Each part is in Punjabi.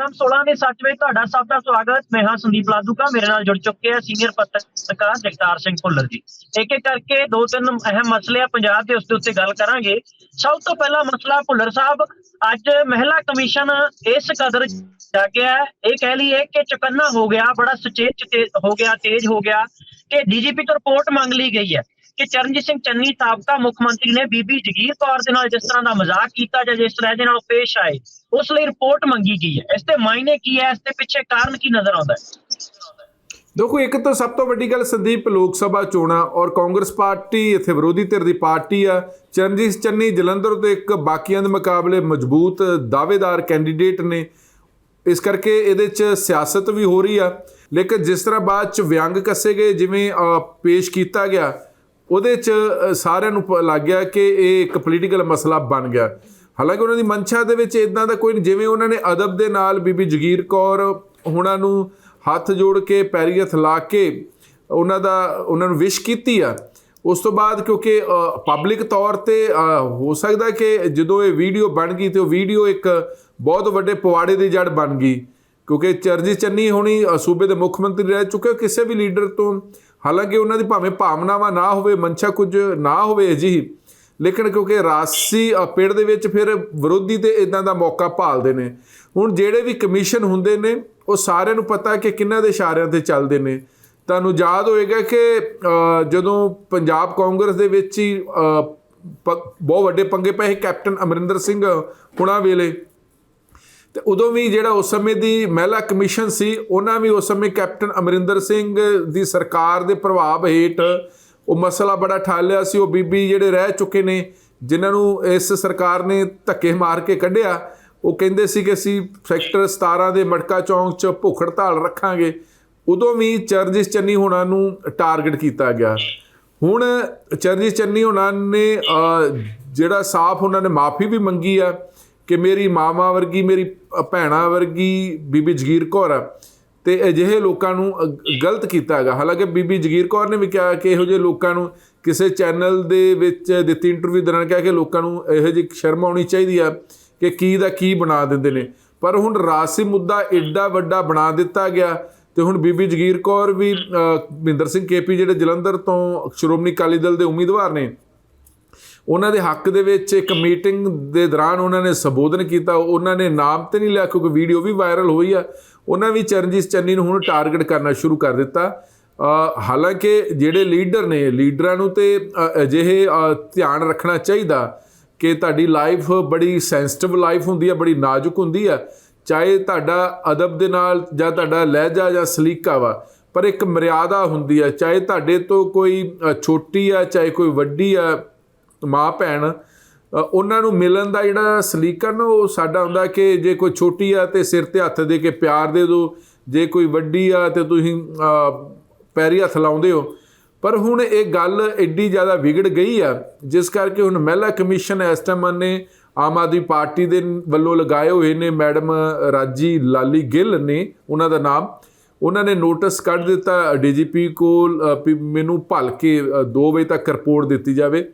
ਪ੍ਰੋਗਰਾਮ 16 ਦੇ ਸੱਚ ਵਿੱਚ ਤੁਹਾਡਾ ਸਭ ਦਾ ਸਵਾਗਤ। ਮੈਂ ਹਾਂ ਸੰਦੀਪ ਲਾਦੂਕਾ ਮੇਰੇ ਨਾਲ ਜੁੜ ਚੁੱਕੇ ਆ ਸੀਨੀਅਰ ਪੱਤਰਕਾਰ ਜਗਤਾਰ ਸਿੰਘ ਭੁੱਲਰ ਜੀ। ਇੱਕ ਇੱਕ ਕਰਕੇ ਦੋ ਤਿੰਨ ਅਹਿਮ ਮਸਲੇ ਆ ਪੰਜਾਬ ਦੇ ਉਸ ਦੇ ਉੱਤੇ ਗੱਲ ਕਰਾਂਗੇ। ਸਭ ਤੋਂ ਪਹਿਲਾ ਮਸਲਾ ਭੁੱਲਰ ਸਾਹਿਬ ਅੱਜ ਮਹਿਲਾ ਕਮਿਸ਼ਨ ਇਸ ਕਦਰ ਜਾਗਿਆ ਹੈ, ਇਹ ਕਹਿ ਲਈਏ ਕਿ ਚੁਕੰਨਾ ਹੋ ਗਿਆ ਬੜਾ ਸੁਚੇਤ ਤੇ- ਹੋ ਗਿਆ ਤੇਜ਼ ਹੋ ਗਿਆ ਕਿ ਡੀਜੀਪੀ ਤੋਂ ਰਿਪੋਰਟ ਮੰਗ ਲਈ ਗਈ ਹੈ ਕਿ ਚਰਨਜੀਤ ਸਿੰਘ ਚੰਨੀ ਸਾਬਕਾ ਮੁੱਖ ਮੰਤਰੀ ਨੇ ਬੀਬੀ ਜਗੀਰ ਕੌਰ ਦੇ ਨਾਲ ਜਿਸ ਤਰ੍ਹਾਂ ਦਾ ਮਜ਼ਾਕ ਕੀਤਾ ਜਾਂ ਜਿਸ ਤਰ੍ਹਾਂ ਦੇ ਨਾਲ ਪੇਸ਼ ਆਏ ਉਸ ਲਈ ਰਿਪੋਰਟ ਮੰਗੀ ਗਈ ਹੈ। ਇਸ ਦੇ ਮਾਇਨੇ ਕੀ ਹੈ? ਇਸ ਦੇ ਪਿੱਛੇ ਕਾਰਨ ਕੀ ਨਜ਼ਰ ਆਉਂਦਾ ਹੈ? ਦੇਖੋ, ਇੱਕ ਤਾਂ ਸਭ ਤੋਂ ਵੱਡੀ ਗੱਲ ਸੰਦੀਪ, ਲੋਕ ਸਭਾ ਚੋਣਾਂ ਔਰ ਕਾਂਗਰਸ ਪਾਰਟੀ ਇੱਥੇ ਵਿਰੋਧੀ ਧਿਰ ਦੀ ਪਾਰਟੀ ਆ। ਚਰਨਜੀਤ ਚੰਨੀ ਜਲੰਧਰ ਤੋਂ ਇੱਕ ਬਾਕੀਆਂ ਦੇ ਮੁਕਾਬਲੇ ਮਜ਼ਬੂਤ ਦਾਅਵੇਦਾਰ ਕੈਂਡੀਡੇਟ ਨੇ। ਇਸ ਕਰਕੇ ਇਹਦੇ 'ਚ ਸਿਆਸਤ ਵੀ ਹੋ ਰਹੀ ਆ। ਲੇਕਿਨ ਜਿਸ ਤਰ੍ਹਾਂ ਬਾਅਦ 'ਚ ਵਿਅੰਗ ਕੱਸੇ ਗਏ, ਜਿਵੇਂ ਪੇਸ਼ ਕੀਤਾ ਗਿਆ ਉਹਦੇ 'ਚ ਸਾਰਿਆਂ ਨੂੰ ਪ- ਲੱਗ ਗਿਆ ਕਿ ਇਹ ਇੱਕ ਪੋਲੀਟੀਕਲ ਮਸਲਾ ਬਣ ਗਿਆ। ਹਾਲਾਂਕਿ ਉਹਨਾਂ ਦੀ ਮਨਸ਼ਾ ਦੇ ਵਿੱਚ ਇਦਾਂ ਦਾ ਕੋਈ ਨਹੀਂ ਜਿਵੇਂ ਉਹਨਾਂ ਨੇ ਅਦਬ ਦੇ ਨਾਲ ਬੀਬੀ ਜਗੀਰ ਕੌਰ ਉਹਨਾਂ ਨੂੰ ਹੱਥ ਜੋੜ ਕੇ, ਪੈਰੀ ਹੱਥ ਲਾ ਕੇ ਉਹਨਾਂ ਦਾ, ਉਹਨਾਂ ਨੂੰ ਵਿਸ਼ ਕੀਤੀ ਆ, ਉਸ ਤੋਂ ਬਾਅਦ ਕਿਉਂਕਿ ਪਬਲਿਕ ਤੌਰ ਤੇ ਹੋ ਸਕਦਾ ਕਿ ਜਦੋਂ ਇਹ ਵੀਡੀਓ ਬਣ ਗਈ ਤੇ ਉਹ ਵੀਡੀਓ ਇੱਕ ਬਹੁਤ ਵੱਡੇ ਪਵਾੜੇ ਦੀ ਜੜ ਬਣ ਗਈ। ਕਿਉਂਕਿ ਚਰਜੀ ਚੰਨੀ ਹੋਣੀ ਸੂਬੇ ਦੇ ਮੁੱਖ ਮੰਤਰੀ ਰਹਿ ਚੁੱਕੇ, ਕਿਸੇ ਵੀ ਲੀਡਰ ਤੋਂ ਹਾਲਾਂਕਿ ਉਹਨਾਂ ਦੀ ਭਾਵੇਂ ਭਾਵਨਾਵਾਂ ਨਾ ਹੋਵੇ ਮਨਸ਼ਾ ਕੁਝ ਨਾ ਹੋਵੇ ਅਜਿਹੀ ਲੇਕਿਨ ਕਿਉਂਕਿ ਰਾਸੀ ਪਿੰਡ ਦੇ ਵਿੱਚ ਫਿਰ ਵਿਰੋਧੀ ਤੇ ਇਦਾਂ ਦਾ ਮੌਕਾ ਭਾਲਦੇ ਨੇ। ਹੁਣ ਜਿਹੜੇ ਵੀ ਕਮਿਸ਼ਨ ਹੁੰਦੇ ਨੇ, ਉਹ ਸਾਰਿਆਂ ਨੂੰ ਪਤਾ ਕਿ ਕਿੰਨਾਂ ਦੇ ਇਸ਼ਾਰਿਆਂ ਤੇ ਚੱਲਦੇ ਨੇ। ਤੁਹਾਨੂੰ ਯਾਦ ਹੋਏਗਾ ਕਿ ਜਦੋਂ ਪੰਜਾਬ ਕਾਂਗਰਸ ਦੇ ਵਿੱਚ ਹੀ ਪ- ਬਹੁਤ ਵੱਡੇ ਪੰਗੇ ਪਏ ਸੀ ਕੈਪਟਨ ਅਮਰਿੰਦਰ ਸਿੰਘ ਹੁਣਾਂ ਵੇਲੇ। ਤੇ ਉਦੋਂ ਵੀ ਜਿਹੜਾ ਉਸ ਸਮੇਂ ਦੀ ਮਹਿਲਾ ਕਮਿਸ਼ਨ ਸੀ, ਉਹਨਾਂ ਵੀ ਉਸ ਸਮੇਂ ਕੈਪਟਨ ਅਮਰਿੰਦਰ ਸਿੰਘ ਦੀ ਸਰਕਾਰ ਦੇ ਪ੍ਰਭਾਵ ਹੇਠ ਉਹ ਮਸਲਾ ਬੜਾ ਠਾਲਿਆ ਸੀ, ਉਹ ਬੀਬੀ ਜਿਹੜੇ ਰਹਿ ਚੁੱਕੇ ਨੇ, ਜਿਨ੍ਹਾਂ ਨੂੰ ਇਸ ਸਰਕਾਰ ਨੇ ਧੱਕੇ ਮਾਰ ਕੇ ਕੱਢਿਆ, ਉਹ ਕਹਿੰਦੇ ਸੀ ਕਿ ਅਸੀਂ ਸੈਕਟਰ 17 ਦੇ ਮਟਕਾ ਚੌਂਕ 'ਚ ਭੁੱਖ ਹੜਤਾਲ ਰੱਖਾਂਗੇ। ਉਦੋਂ ਵੀ ਚਰਜਿਸ ਚੰਨੀ ਹੋਣਾ ਨੂੰ ਟਾਰਗੇਟ ਕੀਤਾ ਗਿਆ। ਹੁਣ ਚਰਜਿਸ ਚੰਨੀ ਹੋਣਾ ਨੇ ਜਿਹੜਾ ਸਾਫ਼ ਉਹਨਾਂ ਨੇ ਮਾਫੀ ਵੀ ਮੰਗੀ ਆ ਕਿ ਮੇਰੀ ਮਾਮਾ ਵਰਗੀ ਮੇਰੀ ਭੈਣਾ ਵਰਗੀ ਬੀਬੀ ਜਗੀਰ ਕੌਰ ਆ। ਤੇ ਅਜਿਹੇ ਲੋਕਾਂ ਨੂੰ ਗਲਤ ਕੀਤਾ ਹੈਗਾ। ਹਾਲਾਂਕਿ ਬੀਬੀ ਜਗੀਰ ਕੌਰ ਨੇ ਵੀ ਕਿਹਾ ਕਿ ਇਹੋ ਜਿਹੇ ਲੋਕਾਂ ਨੂੰ ਕਿਸੇ ਚੈਨਲ ਦੇ ਵਿੱਚ ਦਿੱਤੀ ਇੰਟਰਵਿਊ ਦੌਰਾਨ ਕਿਹਾ ਕਿ ਲੋਕਾਂ ਨੂੰ ਇਹੋ ਜਿਹੀ ਸ਼ਰਮ ਆਉਣੀ ਚਾਹੀਦੀ ਆ ਕਿ ਕੀ ਦਾ ਕੀ ਬਣਾ ਦਿੰਦੇ ਨੇ। ਪਰ ਹੁਣ ਰਾਸੀ ਮੁੱਦਾ ਐਡਾ ਵੱਡਾ ਬਣਾ ਦਿੱਤਾ ਗਿਆ ਤੇ ਹੁਣ ਬੀਬੀ ਜਗੀਰ ਕੌਰ ਵੀ ਮਹਿੰਦਰ ਸਿੰਘ ਕੇਪੀ ਜਿਹੜੇ ਜਲੰਧਰ ਤੋਂ ਸ਼੍ਰੋਮਣੀ ਅਕਾਲੀ ਦਲ ਦੇ ਉਮੀਦਵਾਰ ਨੇ ਉਹਨਾਂ ਦੇ ਹੱਕ ਦੇ ਵਿੱਚ ਇੱਕ ਮੀਟਿੰਗ ਦੇ ਦੌਰਾਨ ਉਹਨਾਂ ਨੇ ਸੰਬੋਧਨ ਕੀਤਾ। ਉਹਨਾਂ ਨੇ ਨਾਮ ਤੇ ਨਹੀਂ ਲਿਆ ਕਿਉਂਕਿ ਵੀਡੀਓ ਵੀ ਵਾਇਰਲ ਹੋਈ ਆ। ਉਹਨਾਂ ਵੀ ਚਰਨਜੀਤ ਚੰਨੀ ਨੂੰ ਹੁਣ ਟਾਰਗੇਟ ਕਰਨਾ ਸ਼ੁਰੂ ਕਰ ਦਿੱਤਾ। ਹਾਲਾਂਕਿ ਜਿਹੜੇ ਲੀਡਰ ਨੇ, ਲੀਡਰਾਂ ਨੂੰ ਤੇ ਅਜਿਹੇ ਧਿਆਨ ਰੱਖਣਾ ਚਾਹੀਦਾ ਕਿ ਤੁਹਾਡੀ ਲਾਈਫ ਬੜੀ ਸੈਂਸਿਟਿਵ ਲਾਈਫ ਹੁੰਦੀ ਹੈ ਬੜੀ ਨਾਜ਼ੁਕ ਹੁੰਦੀ ਹੈ ਚਾਹੇ ਤੁਹਾਡਾ ਅਦਬ ਦੇ ਨਾਲ ਜਾਂ ਤੁਹਾਡਾ ਲਹਿਜਾ ਜਾਂ ਸਲੀਕਾ ਵਾ, ਪਰ ਇੱਕ ਮਰਿਆਦਾ ਹੁੰਦੀ ਹੈ ਚਾਹੇ ਤੁਹਾਡੇ ਤੋਂ ਕੋਈ ਛੋਟੀ ਆ, ਚਾਹੇ ਕੋਈ ਵੱਡੀ ਆ ਮਾਂ ਭੈਣ ਉਹਨਾਂ ਨੂੰ ਮਿਲਣ ਦਾ ਜਿਹੜਾ ਸਲੀਕਾ ਨਾ, ਉਹ ਸਾਡਾ ਹੁੰਦਾ ਕਿ ਜੇ ਕੋਈ ਛੋਟੀ ਆ ਤੇ ਸਿਰ ਤੇ ਹੱਥ ਦੇ ਕੇ ਪਿਆਰ ਦੇ ਦਿਓ, ਜੇ ਕੋਈ ਵੱਡੀ ਆ ਤੇ ਤੁਸੀਂ ਪੈਰੀ ਹੱਥ ਲਾਉਂਦੇ ਹੋ। ਪਰ ਹੁਣ ਇਹ ਗੱਲ ਐਡੀ ਜ਼ਿਆਦਾ ਵਿਗੜ ਗਈ ਆ, ਜਿਸ ਕਰਕੇ ਹੁਣ ਮਹਿਲਾ ਕਮਿਸ਼ਨ ਇਸ ਟਾਈਮ ਨੇ ਆਮ ਆਦਮੀ ਪਾਰਟੀ ਦੇ ਵੱਲੋਂ ਲਗਾਏ ਹੋਏ ਨੇ, ਮੈਡਮ ਰਾਜੀ ਲਾਲੀ ਗਿੱਲ ਨੇ ਉਹਨਾਂ ਦਾ ਨਾਮ। ਉਹਨਾਂ ਨੇ ਨੋਟਿਸ ਕੱਢ ਦਿੱਤਾ, ਡੀਜੀਪੀ ਕੋਲ ਵੀ ਮੈਨੂੰ ਭਲ ਕੇ 2 ਵਜੇ ਤੱਕ ਰਿਪੋਰਟ ਦਿੱਤੀ ਜਾਵੇ।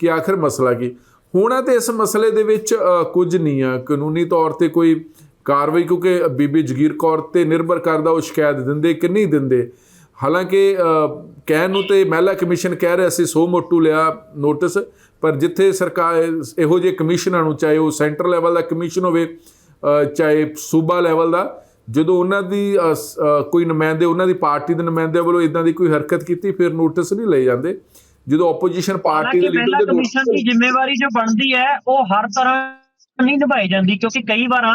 ਕਿ ਆਖਰ ਮਸਲਾ ਕੀ? ਹੋਣਾ ਤੇ ਇਸ ਮਸਲੇ ਦੇ ਵਿੱਚ ਕੁਝ ਨਹੀਂ ਆ। ਕਾਨੂੰਨੀ ਤੌਰ ਤੇ ਕੋਈ ਕਾਰਵਾਈ, ਕਿਉਂਕਿ ਬੀਬੀ ਜਗੀਰ ਕੌਰ ਤੇ ਨਿਰਭਰ ਕਰਦਾ, ਉਹ ਸ਼ਿਕਾਇਤ ਦਿੰਦੇ ਕਿ ਨਹੀਂ ਦਿੰਦੇ। ਹਾਲਾਂਕਿ ਕਹਿਣ ਨੂੰ ਤੇ ਮਹਿਲਾ ਕਮਿਸ਼ਨ ਕਹਿ ਰਿਹਾ ਸੀ ਸੋ ਮੋਟੂ ਲਿਆ ਨੋਟਿਸ, ਪਰ ਜਿੱਥੇ ਸਰਕਾਰ, ਇਹੋ ਜਿਹੇ ਕਮਿਸ਼ਨਾਂ ਨੂੰ, ਚਾਹੇ ਉਹ ਸੈਂਟਰ ਲੈਵਲ ਦਾ ਕਮਿਸ਼ਨ ਹੋਵੇ ਚਾਹੇ ਸੂਬਾ ਲੈਵਲ ਦਾ, ਜਦੋਂ ਉਹਨਾਂ ਦੀ ਕੋਈ ਨੁਮਾਇੰਦੇ, ਉਹਨਾਂ ਦੀ ਪਾਰਟੀ ਦੇ ਨੁਮਾਇੰਦੇ ਵੱਲੋਂ ਇਦਾਂ ਦੀ ਕੋਈ ਹਰਕਤ ਕੀਤੀ, ਫਿਰ ਨੋਟਿਸ ਨਹੀਂ ਲਏ ਜਾਂਦੇ। ਜਦੋਂ ਆਪੋਜੀਸ਼ਨ ਪਾਰਟੀ ਦੇ ਲੀਡਰ ਦੇ ਕਮਿਸ਼ਨ ਦੀ ਜ਼ਿੰਮੇਵਾਰੀ ਜੋ ਬਣਦੀ ਹੈ ਉਹ ਹਰ ਤਰ੍ਹਾਂ ਨਹੀਂ ਨਿਭਾਈ ਜਾਂਦੀ ਕਿਉਂਕਿ ਕਈ ਵਾਰਾਂ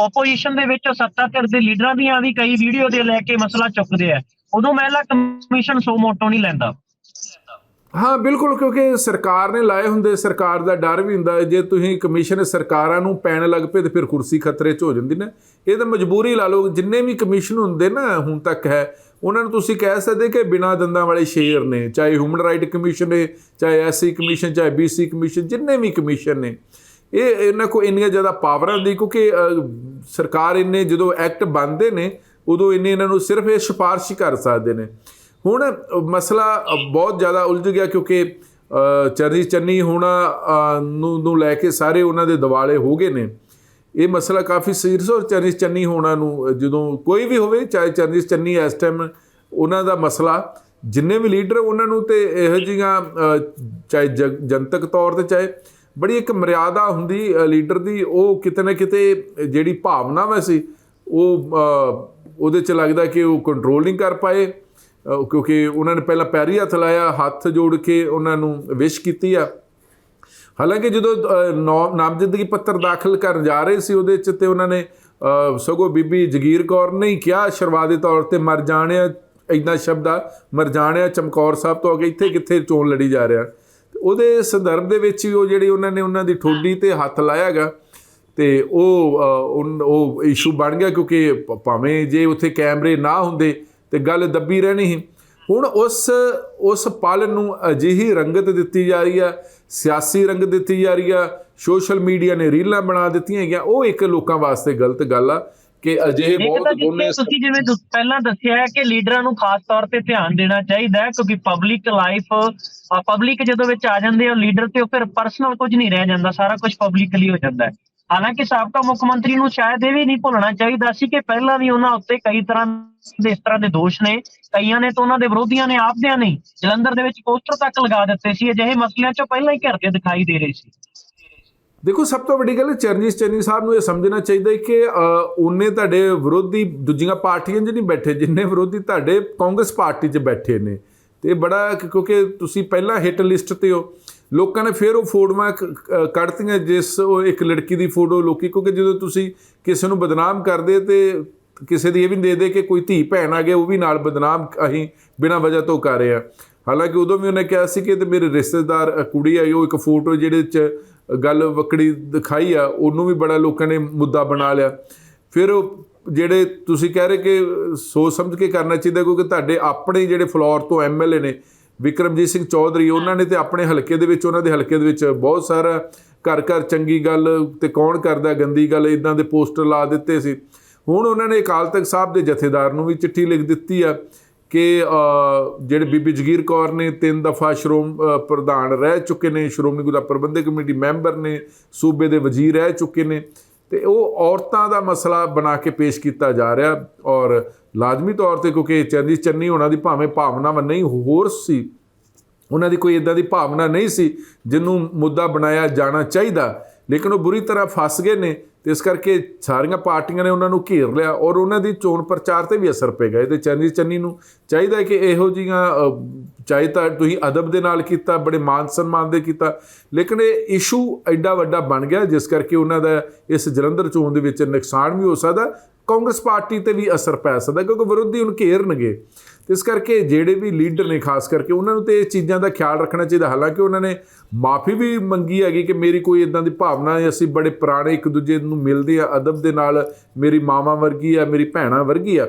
ਆਪੋਜੀਸ਼ਨ ਦੇ ਵਿੱਚ ਸੱਤਾ ਧਿਰ ਦੇ ਲੀਡਰਾਂ ਦੀਆਂ ਵੀ ਕਈ ਵੀਡੀਓ ਦੇ ਲੈ ਕੇ ਮਸਲਾ ਚੁੱਕਦੇ ਆ। ਉਦੋਂ ਮਹਿਲਾ ਕਮਿਸ਼ਨ ਸੋ ਮੋਟੋ ਨਹੀਂ ਲੈਂਦਾ। ਹਾਂ, ਬਿਲਕੁਲ, ਕਿਉਂਕਿ ਸਰਕਾਰ ਨੇ ਲਾਏ ਹੁੰਦੇ, ਸਰਕਾਰ ਦਾ ਡਰ ਵੀ ਹੁੰਦਾ ਜੇ ਤੁਸੀਂ ਕਮਿਸ਼ਨ ਸਰਕਾਰਾਂ ਨੂੰ ਪੈਣ ਲੱਗ ਪਏ ਤੇ ਫਿਰ ਕੁਰਸੀ ਖਤਰੇ 'ਚ ਹੋ ਜਾਂਦੀ ਨਾ। ਇਹ ਤਾਂ ਮਜਬੂਰੀ ਲਾ ਲਓ, ਜਿੰਨੇ ਵੀ ਕਮਿਸ਼ਨ ਹੁੰਦੇ ਨਾ, ਹੁਣ ਤੱਕ ਹੈ, ਉਹਨਾਂ ਨੂੰ ਤੁਸੀਂ ਕਹਿ ਸਕਦੇ ਕਿ ਬਿਨਾਂ ਦੰਦਾਂ ਵਾਲੇ ਸ਼ੇਰ ਨੇ, ਚਾਹੇ ਹਿਊਮਨ ਰਾਈਟ ਕਮਿਸ਼ਨ ਨੇ, ਚਾਹੇ ਐਸਸੀ ਕਮਿਸ਼ਨ ਚਾਹੇ ਬੀਸੀ ਕਮਿਸ਼ਨ ਜਿੰਨੇ ਵੀ ਕਮਿਸ਼ਨ ਨੇ। ਇਹ ਇਹਨਾਂ ਕੋ ਇੰਨੀਆਂ ਜ਼ਿਆਦਾ ਪਾਵਰਾਂ ਦੀ, ਕਿਉਂਕਿ ਸਰਕਾਰ ਇੰਨੇ ਜਦੋਂ ਐਕਟ ਬਣਦੇ ਨੇ, ਉਦੋਂ ਇੰਨੇ ਇਹਨਾਂ ਨੂੰ ਸਿਰਫ ਇਹ ਸਿਫਾਰਿਸ਼ ਹੀ ਕਰ ਸਕਦੇ ਨੇ। ਹੁਣ ਮਸਲਾ ਬਹੁਤ ਜ਼ਿਆਦਾ ਉਲਝ ਗਿਆ ਕਿਉਂਕਿ ਅ, ਚੰਨੀ ਹੋਣਾ ਨੂੰ ਨੂੰ ਲੈ ਕੇ ਸਾਰੇ ਉਹਨਾਂ ਦੇ ਦਿਵਾਲੇ ਹੋ ਗਏ ਨੇ। ਇਹ ਮਸਲਾ ਕਾਫੀ ਸੀਰੀਅਸ ਔਰ ਚਰਨਜੀਤ ਚੰਨੀ ਹੋਣਾ ਨੂੰ ਜਦੋਂ ਕੋਈ ਵੀ ਹੋਵੇ ਚਾਹੇ ਚਰਨਜੀਤ ਚੰਨੀ ਇਸ ਟਾਈਮ ਉਹਨਾਂ ਦਾ ਮਸਲਾ ਜਿੰਨੇ ਵੀ ਲੀਡਰ ਉਹਨਾਂ ਨੂੰ ਤੇ ਇਹੋ ਜਿਹੀਆਂ ਚਾਹੇ ਜਗ- ਜਨਤਕ ਤੌਰ ਤੇ ਚਾਹੇ ਬੜੀ ਇੱਕ ਮਰਿਆਦਾ ਹੁੰਦੀ ਲੀਡਰ ਦੀ ਉਹ ਕਿਤੇ ਨਾ ਕਿਤੇ ਜਿਹੜੀ ਭਾਵਨਾਵਾਂ ਸੀ ਉਹ ਉਹਦੇ ਚ ਲੱਗਦਾ ਕਿ ਉਹ ਕੰਟਰੋਲ ਨਹੀਂ ਕਰ ਪਾਏ। ਕਿਉਂਕਿ ਉਹਨਾਂ ਨੇ ਪਹਿਲਾਂ ਪੈਰੀ ਹੱਥ ਲਾਇਆ ਹੱਥ ਜੋੜ ਕੇ ਉਹਨਾਂ ਨੂੰ ਵਿਸ਼ ਕੀਤੀ ਆ। ਹਾਲਾਂਕਿ ਜਦੋਂ ਨੌ- ਨਾਮਜ਼ਦਗੀ ਪੱਤਰ ਦਾਖਲ ਕਰਨ ਜਾ ਰਹੇ ਸੀ ਉਹਦੇ ਚ ਤੇ ਉਹਨਾਂ ਨੇ ਅ, ਸਗੋਂ ਬੀਬੀ ਜਗੀਰ ਕੌਰ ਨੇ ਹੀ ਕਿਹਾ ਸ਼ੁਰੂਆਤੀ ਤੌਰ ਤੇ ਮਰ ਜਾਣਿਆ ਇਦਾਂ ਸ਼ਬਦ ਆ ਮਰ ਜਾਣਿਆ ਚਮਕੌਰ ਸਾਹਿਬ ਤੋਂ ਅੱਗੇ ਇੱਥੇ ਕਿੱਥੇ ਚੋਣ ਲੜੀ ਜਾ ਰਿਹਾ। ਤੇ ਉਹਦੇ ਸੰਦਰਭ ਦੇ ਵਿੱਚ ਵੀ ਉਹ ਜਿਹੜੀ ਉਹਨਾਂ ਨੇ ਉਹਨਾਂ ਦੀ ਠੋਡੀ ਤੇ ਹੱਥ ਲਾਇਆਗਾ ਤੇ ਉਹ ਉਹ ਇਸ਼ੂ ਬਣ ਗਿਆ ਕਿਉਂਕਿ ਭਾਵੇਂ ਜੇ ਉੱਥੇ ਕੈਮਰੇ ਨਾ ਹੁੰਦੇ ਤੇ ਗੱਲ ਦੱਬੀ ਰਹਿਣੀ ਸੀ। ਹੁਣ ਉਸ ਉਸ ਪਲ ਨੂੰ ਅਜਿਹੀ ਰੰਗਤ ਦਿੱਤੀ ਜਾ ਰਹੀ ਆ ਸਿਆਸੀ ਰੰਗਤ ਦਿੱਤੀ ਜਾ ਰਹੀ ਆ ਸੋਸ਼ਲ ਮੀਡੀਆ ਨੇ ਰੀਲਾਂ ਬਣਾ ਦਿੱਤੀਆਂ ਹੈਗੀਆਂ ਉਹ ਇੱਕ ਲੋਕਾਂ ਵਾਸਤੇ ਗਲਤ ਗੱਲ ਆ ਕਿ ਅਜਿਹੇ ਬਹੁਤ ਦੋਨੇ ਤੁਸੀਂ ਜਿਵੇਂ ਪਹਿਲਾਂ ਦੱਸਿਆ ਹੈ ਕਿ ਲੀਡਰਾਂ ਨੂੰ ਖਾਸ ਤੌਰ ਤੇ ਧਿਆਨ ਦੇਣਾ ਚਾਹੀਦਾ ਹੈ ਕਿਉਂਕਿ ਪਬਲਿਕ ਲਾਈਫ ਪਬਲਿਕ ਜਦੋਂ ਵਿੱਚ ਆ ਜਾਂਦੇ ਆ ਲੀਡਰ ਤੇ ਉਹ ਫਿਰ ਪਰਸਨਲ ਕੁਝ ਨਹੀਂ ਰਹਿ ਜਾਂਦਾ ਸਾਰਾ ਕੁਝ ਪਬਲਿਕਲੀ ਹੋ ਜਾਂਦਾ ਹੈ। ਹਾਲਾਂਕਿ ਸਾਬਕਾ ਮੁੱਖ ਮੰਤਰੀ ਨੂੰ ਸ਼ਾਇਦ ਇਹ ਵੀ ਨਹੀਂ ਭੁੱਲਣਾ ਚਾਹੀਦਾ ਸੀ ਕਿ ਪਹਿਲਾਂ ਵੀ ਉਹਨਾਂ ਉੱਤੇ ਕਈ ਤਰ੍ਹਾਂ ਇਸ ਤਰ੍ਹਾਂ ਦੇ ਦੋਸ਼ ਨੇ। ਕਈਆਂ ਨੇ ਤਾਂ ਉਹਨਾਂ ਦੇ ਵਿਰੋਧੀਆਂ ਨੇ ਆਪਦਿਆਂ ਨਹੀਂ ਜਲੰਧਰ ਦੇ ਵਿੱਚ ਪੋਸਟਰ ਤੱਕ ਲਗਾ ਦਿੱਤੇ ਸੀ। ਅਜਿਹੇ ਮਸਲਿਆਂ 'ਚੋਂ ਪਹਿਲਾਂ ਹੀ ਘਿਰਦੇ ਦਿਖਾਈ ਦੇ ਰਹੇ ਸੀ। ਦੇਖੋ, ਸਭ ਤੋਂ ਵੱਡੀ ਗੱਲ ਹੈ ਚਰਨਜੀਤ ਚੰਨੀ ਸਾਹਿਬ ਨੂੰ ਇਹ ਸਮਝਣਾ ਚਾਹੀਦਾ ਹੈ ਕਿ ਉਹਨੇ ਤੁਹਾਡੇ ਵਿਰੋਧੀ ਦੂਜੀਆਂ ਪਾਰਟੀਆਂ 'ਚ ਨਹੀਂ ਬੈਠੇ, ਜਿੰਨੇ ਵਿਰੋਧੀ ਤੁਹਾਡੇ ਕਾਂਗਰਸ ਪਾਰਟੀ 'ਚ ਬੈਠੇ ਨੇ। ਤੇ ਬੜਾ ਕਿਉਂਕਿ ਤੁਸੀਂ ਪਹਿਲਾਂ ਹਿੱਟ ਲਿਸਟ ਤੇ ਹੋ। ਲੋਕਾਂ ਨੇ ਫਿਰ ਉਹ ਫੋਟੋਆਂ ਕੱਢਤੀਆਂ, ਜਿਸ ਉਹ ਇੱਕ ਲੜਕੀ ਦੀ ਫੋਟੋ ਲੋਕੀ, ਕਿਉਂਕਿ ਜਦੋਂ ਤੁਸੀਂ ਕਿਸੇ ਨੂੰ ਬਦਨਾਮ ਕਰਦੇ ਤੇ ਕਿਸੇ ਦੀ ਇਹ ਵੀ ਦੇ ਦੇ ਕੇ ਕੋਈ ਧੀ ਭੈਣ ਆ ਗਏ ਉਹ ਵੀ ਨਾਲ ਬਦਨਾਮ ਅਸੀਂ ਬਿਨਾਂ ਵਜ੍ਹਾ ਤੋਂ ਕਰ ਰਹੇ ਆ ਹਾਲਾਂਕਿ ਉਦੋਂ ਵੀ ਉਹਨੇ ਕਿਹਾ ਸੀ ਕਿ ਤੇ ਮੇਰੇ ਰਿਸ਼ਤੇਦਾਰ ਕੁੜੀ ਆਈ, ਉਹ ਇੱਕ ਫੋਟੋ ਜਿਹੜੇ ਚ ਗੱਲ ਵਕੜੀ ਦਿਖਾਈ ਆ, ਉਹਨੂੰ ਵੀ ਬੜਾ ਲੋਕਾਂ ਨੇ ਮੁੱਦਾ ਬਣਾ ਲਿਆ। ਫਿਰ ਉਹ ਜਿਹੜੇ ਤੁਸੀਂ ਕਹਿ ਰਹੇ ਕਿ ਸੋਚ ਸਮਝ ਕੇ ਕਰਨਾ ਚਾਹੀਦਾ, ਕਿਉਂਕਿ ਤੁਹਾਡੇ ਆਪਣੇ ਜਿਹੜੇ ਫਲੋਰ ਤੋਂ ਐਮਐਲਏ ਨੇ, ਵਿਕਰਮਜੀਤ ਸਿੰਘ ਚੌਧਰੀ, ਉਹਨਾਂ ਨੇ ਤੇ ਆਪਣੇ ਹਲਕੇ ਦੇ ਵਿੱਚ, ਉਹਨਾਂ ਦੇ ਹਲਕੇ ਦੇ ਵਿੱਚ ਬਹੁਤ ਸਾਰਾ ਘਰ ਘਰ ਚੰਗੀ ਗੱਲ ਤੇ ਕੌਣ ਕਰਦਾ, ਗੰਦੀ ਗੱਲ ਇਦਾਂ ਦੇ ਪੋਸਟਰ ਲਾ ਦਿੱਤੇ ਸੀ। ਹੁਣ ਉਹਨਾਂ ਨੇ ਅਕਾਲ ਤਖਤ ਸਾਹਿਬ ਦੇ ਜਥੇਦਾਰ ਨੂੰ ਵੀ ਚਿੱਠੀ ਲਿਖ ਦਿੱਤੀ ਆ ਕਿ ਜਿਹੜੇ ਬੀਬੀ ਜਗੀਰ ਕੌਰ ਨੇ ਤਿੰਨ ਦਫਾ ਸ਼੍ਰੋਮ ਪ੍ਰਧਾਨ ਰਹਿ ਚੁੱਕੇ ਨੇ, ਸ਼੍ਰੋਮਣੀ ਗੁਰਦੁਆਰਾ ਪ੍ਰਬੰਧਕ ਕਮੇਟੀ ਮੈਂਬਰ ਨੇ, ਸੂਬੇ ਦੇ ਵਜ਼ੀਰ ਰਹਿ ਚੁੱਕੇ ਨੇ, ਤੇ ਉਹ ਔਰਤਾਂ ਦਾ ਮਸਲਾ ਬਣਾ ਕੇ ਪੇਸ਼ ਕੀਤਾ ਜਾ ਰਿਹਾ ਔਰ ਲਾਜ਼ਮੀ ਤੌਰ ਤੇ ਕਿਉਂਕਿ ਚਰਨਜੀਤ ਚੰਨੀ ਉਹਨਾਂ ਦੀ ਭਾਵੇਂ ਭਾਵਨਾਵਾਂ ਨਹੀਂ, ਹੋਰ ਸੀ, ਉਹਨਾਂ ਦੀ ਕੋਈ ਇਦਾਂ ਦੀ ਭਾਵਨਾ ਨਹੀਂ ਸੀ ਜਿਹਨੂੰ ਮੁੱਦਾ ਬਣਾਇਆ ਜਾਣਾ ਚਾਹੀਦਾ, ਲੇਕਿਨ ਉਹ ਬੁਰੀ ਤਰ੍ਹਾਂ ਫਸ ਗਏ ਨੇ ਤੇ ਇਸ ਕਰਕੇ ਸਾਰੀਆਂ ਪਾਰਟੀਆਂ ਨੇ ਉਹਨਾਂ ਨੂੰ ਘੇਰ ਲਿਆ ਔਰ ਉਹਨਾਂ ਦੀ ਚੋਣ ਪ੍ਰਚਾਰ ਤੇ ਵੀ ਅਸਰ ਪਏਗਾ ਇਹਦੇ ਚੰਨੀ ਚੰਨੀ ਨੂੰ ਚਾਹੀਦਾ ਹੈ ਕਿ ਇਹੋ ਜੀਆਂ ਚਾਹੇ ਤਾਂ ਤੁਸੀਂ ਅਦਬ ਦੇ ਨਾਲ ਕੀਤਾ, ਬੜੇ ਮਾਨ ਸਨਮਾਨ ਦੇ ਕੀਤਾ। ਲੇਕਿਨ ਇਹ ਇਸ਼ੂ ਐਡਾ ਵੱਡਾ ਬਣ ਗਿਆ, ਜਿਸ ਕਰਕੇ ਉਹਨਾਂ ਦਾ ਇਸ ਜਲੰਧਰ ਚੋਣ ਦੇ ਵਿੱਚ ਨੁਕਸਾਨ ਵੀ ਹੋ ਸਕਦਾ। ਕਾਂਗਰਸ ਪਾਰਟੀ ਤੇ ਵੀ ਅਸਰ ਪੈ ਸਕਦਾ, ਕਿਉਂਕਿ ਵਿਰੋਧੀ ਹੁਣ ਘੇਰਨਗੇ। ਇਸ ਕਰਕੇ ਜਿਹੜੇ ਵੀ ਲੀਡਰ ਨੇ, ਖਾਸ ਕਰਕੇ ਉਹਨਾਂ ਨੂੰ ਤੇ ਇਹ ਚੀਜ਼ਾਂ ਦਾ ਖਿਆਲ ਰੱਖਣਾ ਚਾਹੀਦਾ। ਹਾਲਾਂਕਿ ਉਹਨਾਂ ਨੇ ਮਾਫੀ ਵੀ ਮੰਗੀ ਹੈਗੀ ਕਿ ਮੇਰੀ ਕੋਈ ਇਦਾਂ ਦੀ ਭਾਵਨਾ ਹੈ ਅਸੀਂ ਬੜੇ ਪੁਰਾਣੇ ਇੱਕ ਦੂਜੇ ਨੂੰ ਮਿਲਦੇ ਆ, ਅਦਬ ਦੇ ਨਾਲ ਮੇਰੀ ਮਾਵਾਂ ਵਰਗੀ ਆ, ਮੇਰੀ ਭੈਣਾਂ ਵਰਗੀ ਆ।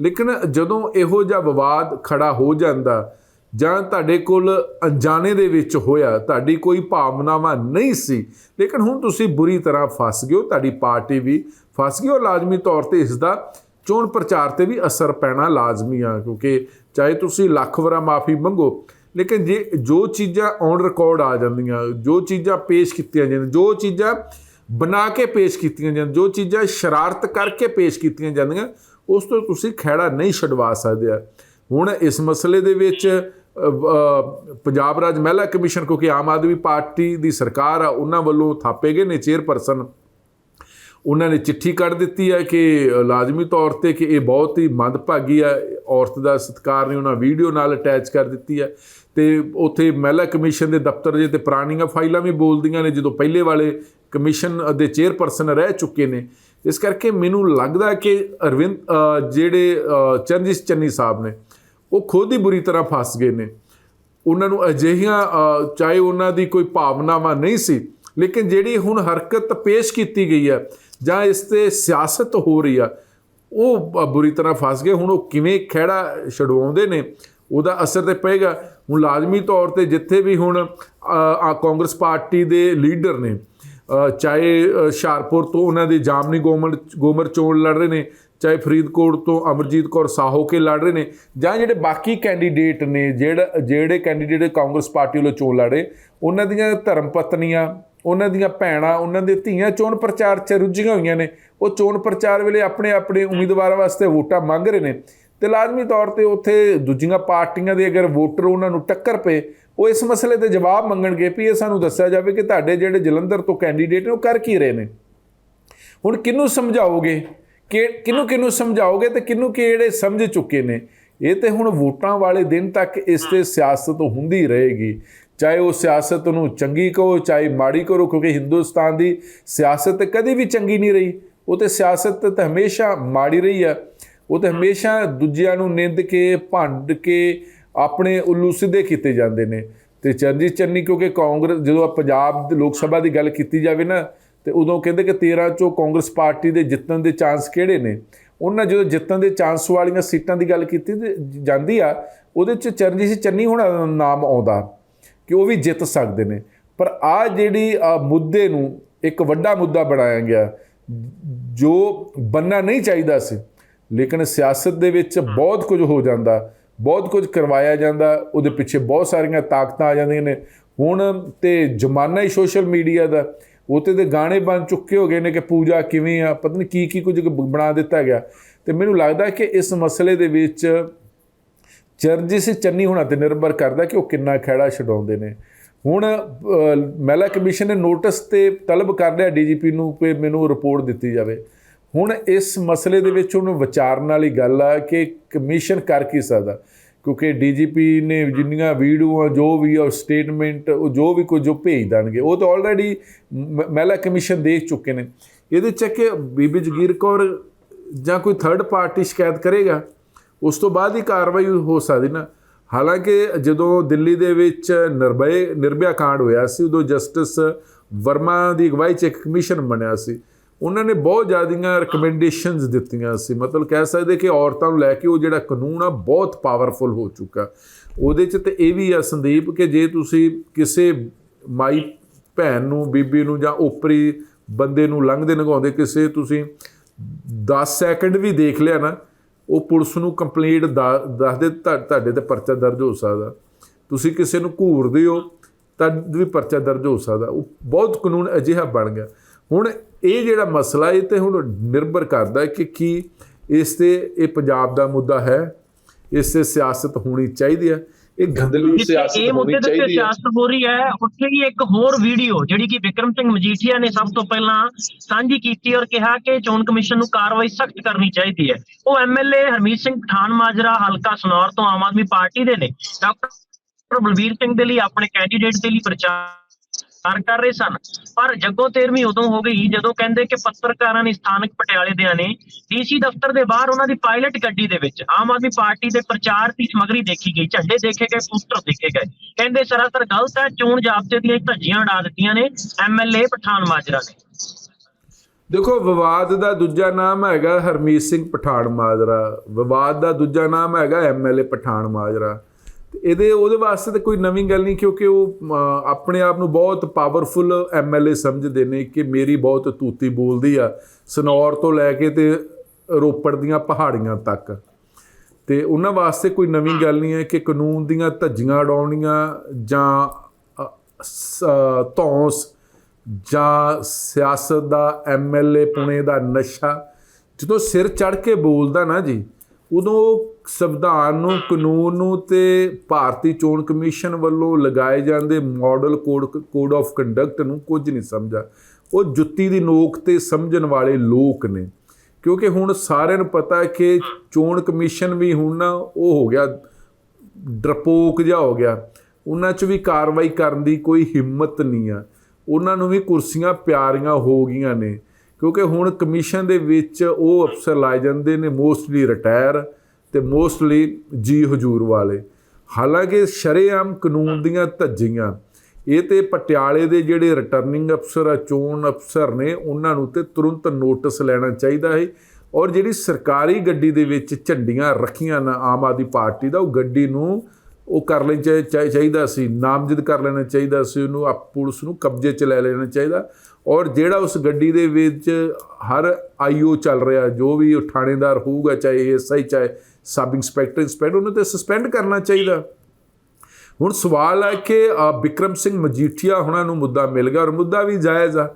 ਲੇਕਿਨ ਜਦੋਂ ਇਹੋ ਜਿਹਾ ਵਿਵਾਦ ਖੜਾ ਹੋ ਜਾਂਦਾ ਜਾਂ ਤੁਹਾਡੇ ਕੋਲ ਅਣਜਾਣੇ ਦੇ ਵਿੱਚ ਹੋਇਆ, ਤੁਹਾਡੀ ਕੋਈ ਭਾਵਨਾਵਾਂ ਨਹੀਂ ਸੀ, ਲੇਕਿਨ ਹੁਣ ਤੁਸੀਂ ਬੁਰੀ ਤਰ੍ਹਾਂ ਫਸ ਗਏ ਹੋ, ਤੁਹਾਡੀ ਪਾਰਟੀ ਵੀ ਫਸ ਗਈ ਔਰ ਲਾਜ਼ਮੀ ਤੌਰ ਤੇ ਇਸ ਦਾ ਚੋਣ ਪ੍ਰਚਾਰ ਤੇ ਵੀ ਅਸਰ ਪੈਣਾ ਲਾਜ਼ਮੀ ਆ, ਕਿਉਂਕਿ ਚਾਹੇ ਤੁਸੀਂ ਲੱਖ ਵਾਰਾ ਮਾਫੀ ਮੰਗੋ, ਲੇਕਿਨ ਜੇ ਜੋ ਚੀਜ਼ਾਂ ਔਨ ਰਿਕਾਰਡ ਆ ਜਾਂਦੀਆਂ, ਜੋ ਚੀਜ਼ਾਂ ਪੇਸ਼ ਕੀਤੀਆਂ ਜਾਂਦੀਆਂ, ਜੋ ਚੀਜ਼ਾਂ ਬਣਾ ਕੇ ਪੇਸ਼ ਕੀਤੀਆਂ ਜਾਂਦੀਆਂ, ਜੋ ਚੀਜ਼ਾਂ ਸ਼ਰਾਰਤ ਕਰਕੇ ਪੇਸ਼ ਕੀਤੀਆਂ ਜਾਂਦੀਆਂ, ਉਸ ਤੋਂ ਤੁਸੀਂ ਖਹਿੜਾ ਨਹੀਂ ਛਡਵਾ ਸਕਦੇ ਆ। ਹੁਣ ਇਸ ਮਸਲੇ ਦੇ ਵਿੱਚ ਪੰਜਾਬ ਰਾਜ ਮਹਿਲਾ ਕਮਿਸ਼ਨ, ਕਿਉਂਕਿ ਆਮ ਆਦਮੀ ਪਾਰਟੀ ਦੀ ਸਰਕਾਰ ਆ, ਉਹਨਾਂ ਵੱਲੋਂ ਥਾਪੇ ਗਏ ਨੇ ਚੇਅਰਪਰਸਨ ਉਹਨਾਂ ਨੇ ਚਿੱਠੀ ਕੱਢ ਦਿੱਤੀ ਹੈ ਕਿ ਲਾਜ਼ਮੀ ਤੌਰ ਤੇ ਕਿ ਇਹ ਬਹੁਤ ਹੀ ਮੰਦਭਾਗੀ ਹੈ। ਔਰਤ ਦਾ ਸਤਿਕਾਰ ਨਹੀਂ ਉਹਨਾਂ ਵੀਡੀਓ ਨਾਲ ਅਟੈਚ ਕਰ ਦਿੱਤੀ ਹੈ ਤੇ ਉੱਥੇ ਮਹਿਲਾ ਕਮਿਸ਼ਨ ਦੇ ਦਫ਼ਤਰ ਜੇ ਤੇ ਪੁਰਾਣੀਆਂ ਫਾਈਲਾਂ ਵੀ ਬੋਲਦੀਆਂ ਨੇ ਜਦੋਂ ਪਹਿਲੇ ਵਾਲੇ ਕਮਿਸ਼ਨ ਦੇ ਚੇਅਰਪਰਸਨ ਰਹਿ ਚੁੱਕੇ ਨੇ। ਇਸ ਕਰਕੇ ਮੈਨੂੰ ਲੱਗਦਾ ਕਿ ਅਰਵਿੰਦ ਜਿਹੜੇ ਅ, ਚਰਨਜੀਤ ਚੰਨੀ ਸਾਹਿਬ ਨੇ ਉਹ ਖੁਦ ਹੀ ਬੁਰੀ ਤਰ੍ਹਾਂ ਫਸ ਗਏ ਨੇ। ਉਹਨਾਂ ਨੂੰ ਅਜਿਹੀਆਂ ਚਾਹੇ ਉਹਨਾਂ ਦੀ ਕੋਈ ਭਾਵਨਾਵਾਂ ਨਹੀਂ ਸੀ ਲੇਕਿਨ ਜਿਹੜੀ ਹੁਣ ਹਰਕਤ ਪੇਸ਼ ਕੀਤੀ ਗਈ ਹੈ ਜਾਂ ਇਸ ਤੇ ਸਿਆਸਤ ਹੋ ਰਹੀ ਆ ਉਹ ਬੁਰੀ ਤਰ੍ਹਾਂ ਫਸ ਗਏ ਹੁਣ ਉਹ ਕਿਵੇਂ ਖਹਿੜਾ ਛਡਵਾਉਂਦੇ ਨੇ ਉਹਦਾ ਅਸਰ ਤੇ ਪਏਗਾ। ਹੁਣ ਲਾਜ਼ਮੀ ਤੌਰ ਤੇ ਜਿੱਥੇ ਵੀ ਹੁਣ ਆ ਕਾਂਗਰਸ ਪਾਰਟੀ ਦੇ ਲੀਡਰ ਨੇ ਚਾਹੇ ਅ, ਹੁਸ਼ਿਆਰਪੁਰ ਤੋਂ ਉਹਨਾਂ ਦੇ ਜਾਮਨੀ ਗੋਮਰ ਗੋਮਰ ਚੋਣ ਲੜ ਰਹੇ ਨੇ ਚਾਹੇ ਫਰੀਦਕੋਟ ਤੋਂ ਅਮਰਜੀਤ ਕੌਰ ਸਾਹੋ ਕੇ ਲੜ ਰਹੇ ਨੇ ਜਾਂ ਜਿਹੜੇ ਬਾਕੀ ਕੈਂਡੀਡੇਟ ਨੇ ਜਿਹੜਾ ਜਿਹੜੇ ਕੈਂਡੀਡੇਟ ਕਾਂਗਰਸ ਪਾਰਟੀ ਵੱਲੋਂ ਚੋਣ ਲੜੇ ਉਹਨਾਂ ਦੀਆਂ ਧਰਮ ਪਤਨੀਆਂ ਉਹਨਾਂ ਦੀਆਂ ਭੈਣਾਂ, ਉਹਨਾਂ ਦੇ ਧੀਆਂ ਚੋਣ ਪ੍ਰਚਾਰ 'ਚ ਰੁੱਝੀਆਂ ਹੋਈਆਂ ਨੇ। ਉਹ ਚੋਣ ਪ੍ਰਚਾਰ ਵੇਲੇ ਆਪਣੇ ਆਪਣੇ ਉਮੀਦਵਾਰਾਂ ਵਾਸਤੇ ਵੋਟਾਂ ਮੰਗ ਰਹੇ ਨੇ। ਤੇ ਲਾਜ਼ਮੀ ਤੌਰ ਤੇ ਉੱਥੇ ਦੂਜੀਆਂ ਪਾਰਟੀਆਂ ਦੇ ਅਗਰ ਵੋਟਰ ਉਹਨਾਂ ਨੂੰ ਟੱਕਰ ਪਏ, ਉਹ ਇਸ ਮਸਲੇ ਤੇ ਜਵਾਬ ਮੰਗਣਗੇ ਵੀ ਇਹ ਸਾਨੂੰ ਦੱਸਿਆ ਜਾਵੇ ਕਿ ਤੁਹਾਡੇ ਜਿਹੜੇ ਜਲੰਧਰ ਤੋਂ ਕੈਂਡੀਡੇਟ ਨੇ, ਉਹ ਕਰ ਕੀ ਰਹੇ ਨੇ। ਹੁਣ ਕਿਹਨੂੰ ਸਮਝਾਓਗੇ? ਕਿ ਕਿਹਨੂੰ ਕਿਹਨੂੰ ਸਮਝਾਓਗੇ ਤੇ ਕਿਹਨੂੰ ਕਿਹੜੇ ਸਮਝ ਚੁੱਕੇ ਨੇ? ਇਹ ਤੇ ਹੁਣ ਵੋਟਾਂ ਵਾਲੇ ਦਿਨ ਤੱਕ ਇਸ ਤੇ ਸਿਆਸਤ ਹੁੰਦੀ ਰਹੇਗੀ। ਚਾਹੇ ਉਹ ਸਿਆਸਤ ਨੂੰ ਚੰਗੀ ਕਹੋ, ਚਾਹੇ ਮਾੜੀ ਕਰੋ ਕਿਉਂਕਿ ਹਿੰਦੁਸਤਾਨ ਦੀ ਸਿਆਸਤ ਕਦੇ ਵੀ ਚੰਗੀ ਨਹੀਂ ਰਹੀ। ਉਹ ਤੇ ਸਿਆਸਤ ਤਾਂ ਹਮੇਸ਼ਾ ਮਾੜੀ ਰਹੀ ਆ। ਉਹ ਤੇ ਹਮੇਸ਼ਾ ਦੂਜਿਆਂ ਨੂੰ ਨਿੰਦ ਕੇ, ਭੰਡ ਕੇ ਆਪਣੇ ਉੱਲੂ ਸਿੱਧੇ ਕੀਤੇ ਜਾਂਦੇ ਨੇ। ਤੇ ਚਰਨਜੀਤ ਚੰਨੀ, ਕਿਉਂਕਿ ਕਾਂਗਰਸ, ਜਦੋਂ ਪੰਜਾਬ ਲੋਕ ਸਭਾ ਦੀ ਗੱਲ ਕੀਤੀ ਜਾਵੇ ਨਾ, ਤੇ ਉਦੋਂ ਕਹਿੰਦੇ ਕਿ 13 ਚੋਂ ਕਾਂਗਰਸ ਪਾਰਟੀ ਦੇ ਜਿੱਤਣ ਦੇ ਚਾਂਸ ਕਿਹੜੇ ਨੇ? ਉਹਨਾਂ ਜਦੋਂ ਜਿੱਤਣ ਦੇ ਚਾਂਸ ਵਾਲੀਆਂ ਸੀਟਾਂ ਦੀ ਗੱਲ ਕੀਤੀ ਜਾਂਦੀ ਆ, ਉਹਦੇ ਚ ਚਰਨਜੀਤ ਚੰਨੀ ਹੁਣ ਨਾਮ ਆਉਂਦਾ। ਕਿ ਉਹ ਵੀ ਜਿੱਤ ਸਕਦੇ ਨੇ। ਪਰ ਆ ਜਿਹੜੀ ਮੁੱਦੇ ਨੂੰ ਇੱਕ ਵੱਡਾ ਮੁੱਦਾ ਬਣਾਇਆ ਗਿਆ ਜੋ ਬੰਨਾ ਨਹੀਂ ਚਾਹੀਦਾ ਸੀ ਲੇਕਿਨ ਸਿਆਸਤ ਦੇ ਵਿੱਚ ਬਹੁਤ ਕੁਝ ਹੋ ਜਾਂਦਾ ਬਹੁਤ ਕੁਝ ਕਰਵਾਇਆ ਜਾਂਦਾ ਉਹਦੇ ਪਿੱਛੇ ਬਹੁਤ ਸਾਰੀਆਂ ਤਾਕਤਾਂ ਆ ਜਾਂਦੀਆਂ ਨੇ। ਹੁਣ ਤੇ ਜ਼ਮਾਨਾ ਹੀ ਸੋਸ਼ਲ ਮੀਡੀਆ ਦਾ ਉਤੇ ਦੇ ਗਾਣੇ ਬਣ ਚੁੱਕੇ ਹੋ ਗਏ ਨੇ ਕਿ ਪੂਜਾ ਕਿਵੇਂ ਆ ਪਤਾ ਨਹੀਂ ਕੀ ਕੀ ਕੁਝ ਬਣਾ ਦਿੱਤਾ ਗਿਆ। ਤੇ ਮੈਨੂੰ ਲੱਗਦਾ ਕਿ ਇਸ ਮਸਲੇ ਦੇ ਵਿੱਚ ਚਰਨਜੀਤ ਚੰਨੀ ਹੋਣਾ ਤੇ ਨਿਰਭਰ ਕਰਦਾ ਕਿ ਉਹ ਕਿੰਨਾ ਖਹਿੜਾ ਛਡਾਉਂਦੇ ਨੇ। ਹੁਣ ਮਹਿਲਾ ਕਮਿਸ਼ਨ ਨੇ ਨੋਟਿਸ ਤੇ ਤਲਬ ਕਰ ਲਿਆ ਡੀਜੀਪੀ ਨੂੰ ਕਿ ਮੈਨੂੰ ਰਿਪੋਰਟ ਦਿੱਤੀ ਜਾਵੇ। ਹੁਣ ਇਸ ਮਸਲੇ ਦੇ ਵਿੱਚ ਉਹਨੂੰ ਵਿਚਾਰਨ ਵਾਲੀ ਗੱਲ ਆ ਕਿ ਕਮਿਸ਼ਨ ਕਰ ਕੀ ਸਕਦਾ? ਕਿਉਂਕਿ ਡੀਜੀਪੀ ਨੇ ਜਿੰਨੀਆਂ ਵੀਡੀਓਆਂ, ਜੋ ਵੀ ਔਰ ਸਟੇਟਮੈਂਟ, ਉਹ ਜੋ ਵੀ ਕੁਝ ਜੋ ਭੇਜ ਦੇਣਗੇ। ਉਹ ਤਾਂ ਆਲਰੇਡੀ ਮਹਿਲਾ ਕਮਿਸ਼ਨ ਦੇਖ ਚੁੱਕੇ ਨੇ। ਇਹਦੇ ਚ ਕਿ ਬੀਬੀ ਜਗੀਰ ਕੌਰ ਜਾਂ ਕੋਈ ਥਰਡ ਪਾਰਟੀ ਸ਼ਿਕਾਇਤ ਕਰੇਗਾ? ਉਸ ਤੋਂ ਬਾਅਦ ਹੀ ਕਾਰਵਾਈ ਹੋ ਸਕਦੀ ਨਾ। ਹਾਲਾਂਕਿ ਜਦੋਂ ਦਿੱਲੀ ਦੇ ਵਿੱਚ ਨਿਰਭੈ, ਨਿਰਭਿਆ ਕਾਂਡ ਹੋਇਆ ਸੀ, ਉਦੋਂ ਜਸਟਿਸ ਵਰਮਾ ਦੀ ਅਗਵਾਈ 'ਚ ਇੱਕ ਕਮਿਸ਼ਨ ਬਣਿਆ ਸੀ। ਉਹਨਾਂ ਨੇ ਬਹੁਤ ਜ਼ਿਆਦੀਆਂ ਰეკਮੈਂਡੇਸ਼ਨਸ ਦਿੱਤੀਆਂ ਸੀ। ਮਤਲਬ ਕਹਿ ਸਕਦੇ ਕਿ ਔਰਤਾਂ ਨੂੰ ਲੈ ਕੇ ਉਹ ਜਿਹੜਾ ਕਾਨੂੰਨ ਆ, ਬਹੁਤ ਪਾਵਰਫੁਲ ਹੋ ਚੁੱਕਾ। ਉਹਦੇ 'ਚ ਤੇ ਇਹ ਵੀ ਆ ਸੰਦੀਪ ਕਿ ਜੇ ਤੁਸੀਂ ਕਿਸੇ ਮਾਈ ਭੈਣ ਨੂੰ, ਬੀਬੀ ਨੂੰ ਜਾਂ ਉਪਰੀ ਬੰਦੇ ਨੂੰ ਲੰਘਦੇ ਨਗਾਉਂਦੇ, ਕਿਸੇ ਤੁਸੀਂ 10 ਸੈਕਿੰਡ ਵੀ ਦੇਖ ਲਿਆ ਨਾ ਉਹ ਪੁਲਿਸ ਨੂੰ ਕੰਪਲੇਂਟ ਦੱਸ ਦੇ, ਤੁਹਾ- ਤੁਹਾਡੇ ਤੇ ਪਰਚਾ ਦਰਜ ਹੋ ਸਕਦਾ। ਤੁਸੀਂ ਕਿਸੇ ਨੂੰ ਘੂਰਦੇ ਹੋ ਤਾਂ ਵੀ ਪਰਚਾ ਦਰਜ ਹੋ ਸਕਦਾ। ਉਹ ਬਹੁਤ ਕਾਨੂੰਨ ਅਜਿਹਾ ਬਣ ਗਿਆ। ਹੁਣ ਇਹ ਜਿਹੜਾ ਮਸਲਾ ਇਹ ਤੇ ਹੁਣ ਨਿਰਭਰ ਕਰਦਾ ਕਿ ਕੀ ਇਸ ਤੇ ਇਹ ਪੰਜਾਬ ਦਾ ਮੁੱਦਾ ਹੈ, ਇਸ ਤੇ ਸਿਆਸਤ ਹੋਣੀ ਚਾਹੀਦੀ ਹੈ। ਇਹ ਗੰਦਲੀ ਸਿਆਸਤ ਹੋਣੀ ਚਾਹੀਦੀ ਹੈ। ਸਿਆਸਤ ਹੋ ਰਹੀ ਹੈ ਉੱਥੇ ਹੀ ਇੱਕ ਹੋਰ ਵੀਡੀਓ ਜਿਹੜੀ ਕਿ ਵਿਕਰਮ ਸਿੰਘ ਮਜੀਠੀਆ ਨੇ ਸਭ ਤੋਂ ਪਹਿਲਾਂ ਸਾਂਝੀ ਕੀਤੀ ਔਰ ਕਿਹਾ ਕਿ ਚੋਣ ਕਮਿਸ਼ਨ ਨੂੰ ਕਾਰਵਾਈ ਸਖਤ ਕਰਨੀ ਚਾਹੀਦੀ ਹੈ। ਉਹ ਐਮਐਲਏ ਹਰਮੀਤ ਸਿੰਘ ਪਠਾਨ ਮਾਜਰਾ ਹਲਕਾ ਸਨੌਰ ਤੋਂ ਆਮ ਆਦਮੀ ਪਾਰਟੀ ਦੇ ਨੇ। ਡਾਕਟਰ ਬਲਵੀਰ ਸਿੰਘ ਦੇ ਲਈ ਆਪਣੇ ਕੈਂਡੀਡੇਟ ਦੇ ਲਈ ਪ੍ਰਚਾਰ ਕਰ ਰਹੇ ਸਨ। ਪਰ ਜੱਗੋ ਤੇਰਵੀਂ ਉਦੋਂ ਹੋ ਗਈ ਜਦੋਂ ਕਹਿੰਦੇ ਕਿ ਪੱਤਰਕਾਰਾਂ ਨੇ ਸਥਾਨਕ ਪਟਿਆਲੇ ਦੇ ਨੇ ਡੀਸੀ ਦਫ਼ਤਰ ਦੇ ਬਾਹਰ ਉਹਨਾਂ ਦੀ ਪਾਇਲਟ ਗੱਡੀ ਦੇ ਵਿੱਚ ਆਮ ਆਦਮੀ ਪਾਰਟੀ ਦੇ ਪ੍ਰਚਾਰ ਦੀ ਸਮਗਰੀ ਦੇਖੀ ਗਈ, ਝੰਡੇ ਦੇਖੇ ਗਏ, ਪੋਸਟਰ ਦੇਖੇ ਗਏ। ਕਹਿੰਦੇ, ਸਰਾਸਰ ਗਲਤ ਹੈ, ਚੋਣ ਜਾਬਤੇ ਦੀਆਂ ਧੱਜੀਆਂ ਉਡਾ ਦਿੱਤੀਆਂ ਨੇ ਐਮਐਲਏ ਪਠਾਨ ਮਾਜਰਾ ਨੇ। ਦੇਖੋ, ਵਿਵਾਦ ਦਾ ਦੂਜਾ ਨਾਮ ਹੈਗਾ ਹਰਮੀਤ ਸਿੰਘ ਪਠਾਨ ਮਾਜਰਾ। ਵਿਵਾਦ ਦਾ ਦੂਜਾ ਨਾਮ ਹੈਗਾ ਐਮਐਲਏ ਪਠਾਨ ਮਾਜਰਾ। ਇਹਦੇ ਉਹਦੇ ਵਾਸਤੇ ਤਾਂ ਕੋਈ ਨਵੀਂ ਗੱਲ ਨਹੀਂ ਕਿਉਂਕਿ ਉਹ ਆਪਣੇ ਆਪ ਨੂੰ ਬਹੁਤ ਪਾਵਰਫੁਲ ਐਮਐਲਏ ਸਮਝਦੇ ਨੇ ਕਿ ਮੇਰੀ ਬਹੁਤ ਤੂਤੀ ਬੋਲਦੀ ਆ ਸਨੌਰ ਤੋਂ ਲੈ ਕੇ ਤੇ ਰੋਪੜ ਦੀਆਂ ਪਹਾੜੀਆਂ ਤੱਕ। ਤੇ ਉਹਨਾਂ ਵਾਸਤੇ ਕੋਈ ਨਵੀਂ ਗੱਲ ਨਹੀਂ ਹੈ ਕਿ ਕਾਨੂੰਨ ਦੀਆਂ ਧੱਜੀਆਂ ਉਡਾਉਣੀਆਂ ਜਾਂ ਅ, ਸ- ਧੌਂਸ ਜਾਂ ਸਿਆਸਤ ਦਾ ਐਮਐਲਏ ਪੁਣੇ ਦਾ ਨਸ਼ਾ ਜਦੋਂ ਸਿਰ ਚੜ ਕੇ ਬੋਲਦਾ ਨਾ ਜੀ ਉਦੋਂ ਸੰਵਿਧਾਨ ਨੂੰ, ਕਾਨੂੰਨ ਨੂੰ ਤੇ ਭਾਰਤੀ ਚੋਣ ਕਮਿਸ਼ਨ ਵੱਲੋਂ ਲਗਾਏ ਜਾਂਦੇ model code code of conduct ਨੂੰ ਕੁਝ ਨਹੀਂ ਸਮਝਾ ਉਹ ਜੁੱਤੀ ਦੀ ਨੋਕ ਤੇ ਸਮਝਣ ਵਾਲੇ ਲੋਕ ਨੇ। ਕਿਉਂਕਿ ਹੁਣ ਸਾਰਿਆਂ ਨੂੰ ਪਤਾ ਕਿ ਚੋਣ ਕਮਿਸ਼ਨ ਵੀ ਹੁਣ ਨਾ ਉਹ ਹੋ ਗਿਆ, ਡਰਪੋਕ ਜਿਹਾ ਹੋ ਗਿਆ। ਉਹਨਾਂ 'ਚ ਵੀ ਕਾਰਵਾਈ ਕਰਨ ਦੀ ਕੋਈ ਹਿੰਮਤ ਨਹੀਂ ਆ। ਉਹਨਾਂ ਨੂੰ ਵੀ ਕੁਰਸੀਆਂ ਪਿਆਰੀਆਂ ਹੋ ਗਈਆਂ ਨੇ। ਕਿਉਂਕਿ ਹੁਣ ਕਮਿਸ਼ਨ ਦੇ ਵਿੱਚ ਉਹ ਅਫਸਰ ਲਾਏ ਜਾਂਦੇ ਨੇ, ਮੋਸਟਲੀ ਰਿਟਾਇਰ। ਤੇ ਮੋਸਟਲੀ ਜੀ ਹਜੂਰ ਵਾਲੇ। ਹਾਲਾਂਕਿ ਸ਼ਰੇਆਮ ਕਾਨੂੰਨ ਦੀਆਂ ਧੱਜੀਆਂ ਇਹ ਤੇ ਪਟਿਆਲੇ ਦੇ ਜਿਹੜੇ ਰਿਟਰਨਿੰਗ ਅਫਸਰ ਆ ਚੋਣ ਅਫਸਰ ਨੇ ਉਹਨਾਂ ਨੂੰ ਤੇ ਤੁਰੰਤ ਨੋਟਿਸ ਲੈਣਾ ਚਾਹੀਦਾ ਹੈ ਔਰ ਜਿਹੜੀ ਸਰਕਾਰੀ ਗੱਡੀ ਦੇ ਵਿੱਚ ਝੰਡੀਆਂ ਰੱਖੀਆਂ ਨਾ ਆਮ ਆਦਮੀ ਪਾਰਟੀ ਦਾ ਉਹ ਗੱਡੀ ਨੂੰ ਉਹ ਕਰ ਲੈਣਾ ਚਾਹੀ- ਚਾਹੀ- ਚਾਹੀਦਾ ਸੀ ਨਾਮਜ਼ਦ ਕਰ ਲੈਣਾ ਚਾਹੀਦਾ ਸੀ ਉਹਨੂੰ ਆਪ ਪੁਲਿਸ ਨੂੰ ਕਬਜ਼ੇ 'ਚ ਲੈ ਲੈਣਾ ਚਾਹੀਦਾ। ਔਰ ਜਿਹੜਾ ਉਸ ਗੱਡੀ ਦੇ ਵਿੱਚ ਹਰ ਆਈਓ ਚੱਲ ਰਿਹਾ ਜੋ ਵੀ ਉਹ ਥਾਣੇਦਾਰ ਹੋਊਗਾ ਚਾਹੇ ਐਸਆਈ ਚਾਹੇ ਸਬ ਇੰਸਪੈਕਟਰ ਇੰਸਪੈਕਟਰ ਉਹਨੂੰ ਤੇ ਸਸਪੈਂਡ ਕਰਨਾ ਚਾਹੀਦਾ। ਹੁਣ ਸਵਾਲ ਹੈ ਕਿ ਅ, ਬਿਕਰਮ ਸਿੰਘ ਮਜੀਠੀਆ ਹੁਣਾਂ ਨੂੰ ਮੁੱਦਾ ਮਿਲ ਗਿਆ ਔਰ ਮੁੱਦਾ ਵੀ ਜਾਇਜ਼ ਆ